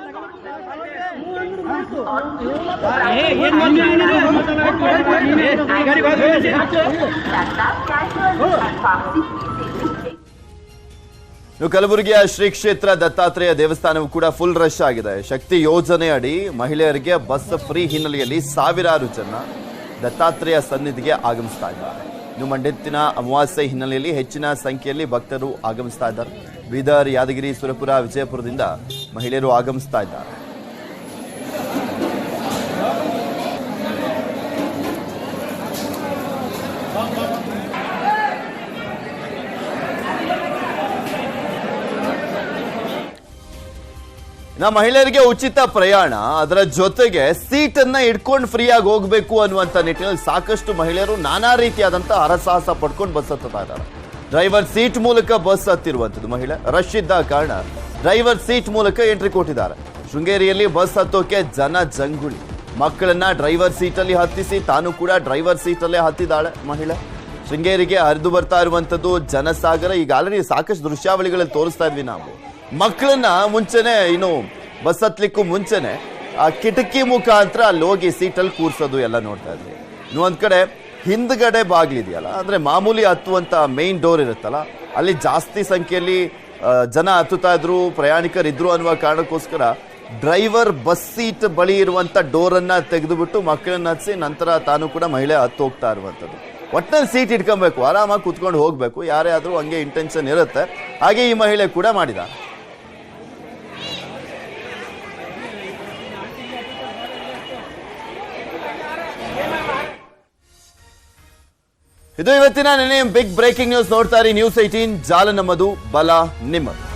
ಇನ್ನು ಕಲಬುರಗಿಯ ಶ್ರೀ ಕ್ಷೇತ್ರ ದತ್ತಾತ್ರೇಯ ದೇವಸ್ಥಾನವು ಕೂಡ ಫುಲ್ ರಶ್ ಆಗಿದೆ. ಶಕ್ತಿ ಯೋಜನೆ ಅಡಿ ಮಹಿಳೆಯರಿಗೆ ಬಸ್ ಫ್ರೀ ಹಿನ್ನೆಲೆಯಲ್ಲಿ ಸಾವಿರಾರು ಜನ ದತ್ತಾತ್ರೇಯ ಸನ್ನಿಧಿಗೆ ಆಗಮಿಸ್ತಾ ಇದ್ದಾರೆ. ಇನ್ನು ಮಂಡ್ಯತ್ತಿನ ಅಮಾವಾಸ್ಯೆ ಹಿನ್ನೆಲೆಯಲ್ಲಿ ಹೆಚ್ಚಿನ ಸಂಖ್ಯೆಯಲ್ಲಿ ಭಕ್ತರು ಆಗಮಿಸ್ತಾ ಇದ್ದಾರೆ. ಬೀದರ್, ಯಾದಗಿರಿ, ಸುರಪುರ, ವಿಜಯಪುರದಿಂದ ಮಹಿಳೆಯರು ಆಗಮಿಸ್ತಾ ಇದ್ದಾರೆ. ನಾ ಮಹಿಳೆಯರಿಗೆ ಉಚಿತ ಪ್ರಯಾಣ, ಅದರ ಜೊತೆಗೆ ಸೀಟನ್ನ ಇಟ್ಕೊಂಡು ಫ್ರೀಯಾಗಿ ಹೋಗ್ಬೇಕು ಅನ್ನುವಂತ ನಿಟ್ಟಿನಲ್ಲಿ ಸಾಕಷ್ಟು ಮಹಿಳೆಯರು ನಾನಾ ರೀತಿಯಾದಂಥ ಹರಸಾಹಸ ಪಡ್ಕೊಂಡು ಬಸ್ ಹತ್ತುತ್ತಾ ಇದ್ದಾರೆ. ಡ್ರೈವರ್ ಸೀಟ್ ಮೂಲಕ ಬಸ್ ಹತ್ತಿರುವಂಥದ್ದು ಮಹಿಳೆ, ರಶ್ ಇದ್ದ ಕಾರಣ ಡ್ರೈವರ್ ಸೀಟ್ ಮೂಲಕ ಎಂಟ್ರಿ ಕೊಟ್ಟಿದ್ದಾರೆ. ಶೃಂಗೇರಿಯಲ್ಲಿ ಬಸ್ ಹತ್ತೋಕೆ ಜನ ಜಂಗುಳಿ. ಮಕ್ಕಳನ್ನ ಡ್ರೈವರ್ ಸೀಟಲ್ಲಿ ಹತ್ತಿಸಿ, ತಾನು ಕೂಡ ಡ್ರೈವರ್ ಸೀಟಲ್ಲೇ ಹತ್ತಿದ್ದಾಳೆ ಮಹಿಳೆ. ಶೃಂಗೇರಿಗೆ ಹರಿದು ಬರ್ತಾ ಇರುವಂಥದ್ದು ಜನಸಾಗರ. ಈಗ ಆಲ್ರೆಡಿ ಸಾಕಷ್ಟು ದೃಶ್ಯಾವಳಿಗಳಲ್ಲಿ ತೋರಿಸ್ತಾ ಇದ್ವಿ ನಾವು. ಮಕ್ಕಳನ್ನ ಮುಂಚೆನೆ ಇನ್ನು ಬಸ್ ಹತ್ತಲಿಕ್ಕೂ ಮುಂಚೆನೆ ಆ ಕಿಟಕಿ ಮುಖಾಂತರ ಅಲ್ಲಿ ಹೋಗಿ ಸೀಟಲ್ಲಿ ಕೂರಿಸೋದು ಎಲ್ಲ ನೋಡ್ತಾ ಇದ್ವಿ. ಇನ್ನು ಒಂದು ಕಡೆ ಹಿಂದ್ಗಡೆ ಬಾಗ್ಲಿದೆಯಲ್ಲ, ಅಂದ್ರೆ ಮಾಮೂಲಿ ಹತ್ತುವಂಥ ಮೇನ್ ಡೋರ್ ಇರುತ್ತಲ್ಲ, ಅಲ್ಲಿ ಜಾಸ್ತಿ ಸಂಖ್ಯೆಯಲ್ಲಿ ಜನ ಹತ್ತುತ್ತಾ ಇದ್ರು, ಪ್ರಯಾಣಿಕರಿದ್ರು ಅನ್ನುವ ಕಾರಣಕ್ಕೋಸ್ಕರ ಡ್ರೈವರ್ ಬಸ್ ಸೀಟ್ ಬಳಿ ಇರುವಂತ ಡೋರ್ ಅನ್ನ ತೆಗೆದುಬಿಟ್ಟು ಮಕ್ಕಳನ್ನ ಹಚ್ಚಿ ನಂತರ ತಾನು ಕೂಡ ಮಹಿಳೆ ಹತ್ತು ಹೋಗ್ತಾ ಇರುವಂಥದ್ದು ಒಟ್ಟಿನಲ್ಲಿ ಸೀಟ್ ಇಟ್ಕೊಬೇಕು, ಆರಾಮಾಗಿ ಕುತ್ಕೊಂಡು ಹೋಗಬೇಕು, ಯಾರೇ ಆದರೂ ಹಂಗೆ ಇಂಟೆನ್ಷನ್ ಇರುತ್ತೆ. ಹಾಗೆ ಈ ಮಹಿಳೆ ಕೂಡ ಮಾಡಿದ ಇದು ಇವತ್ತಿನ ನಿನ್ನೆ ಬಿಗ್ ಬ್ರೇಕಿಂಗ್ ನ್ಯೂಸ್ ನೋಡ್ತಾ ಇರಿ. ನ್ಯೂಸ್ ಏಟೀನ್ ಜಾಲ ನಮ್ಮದು ಬಲ ನಿಮ್ಮದು.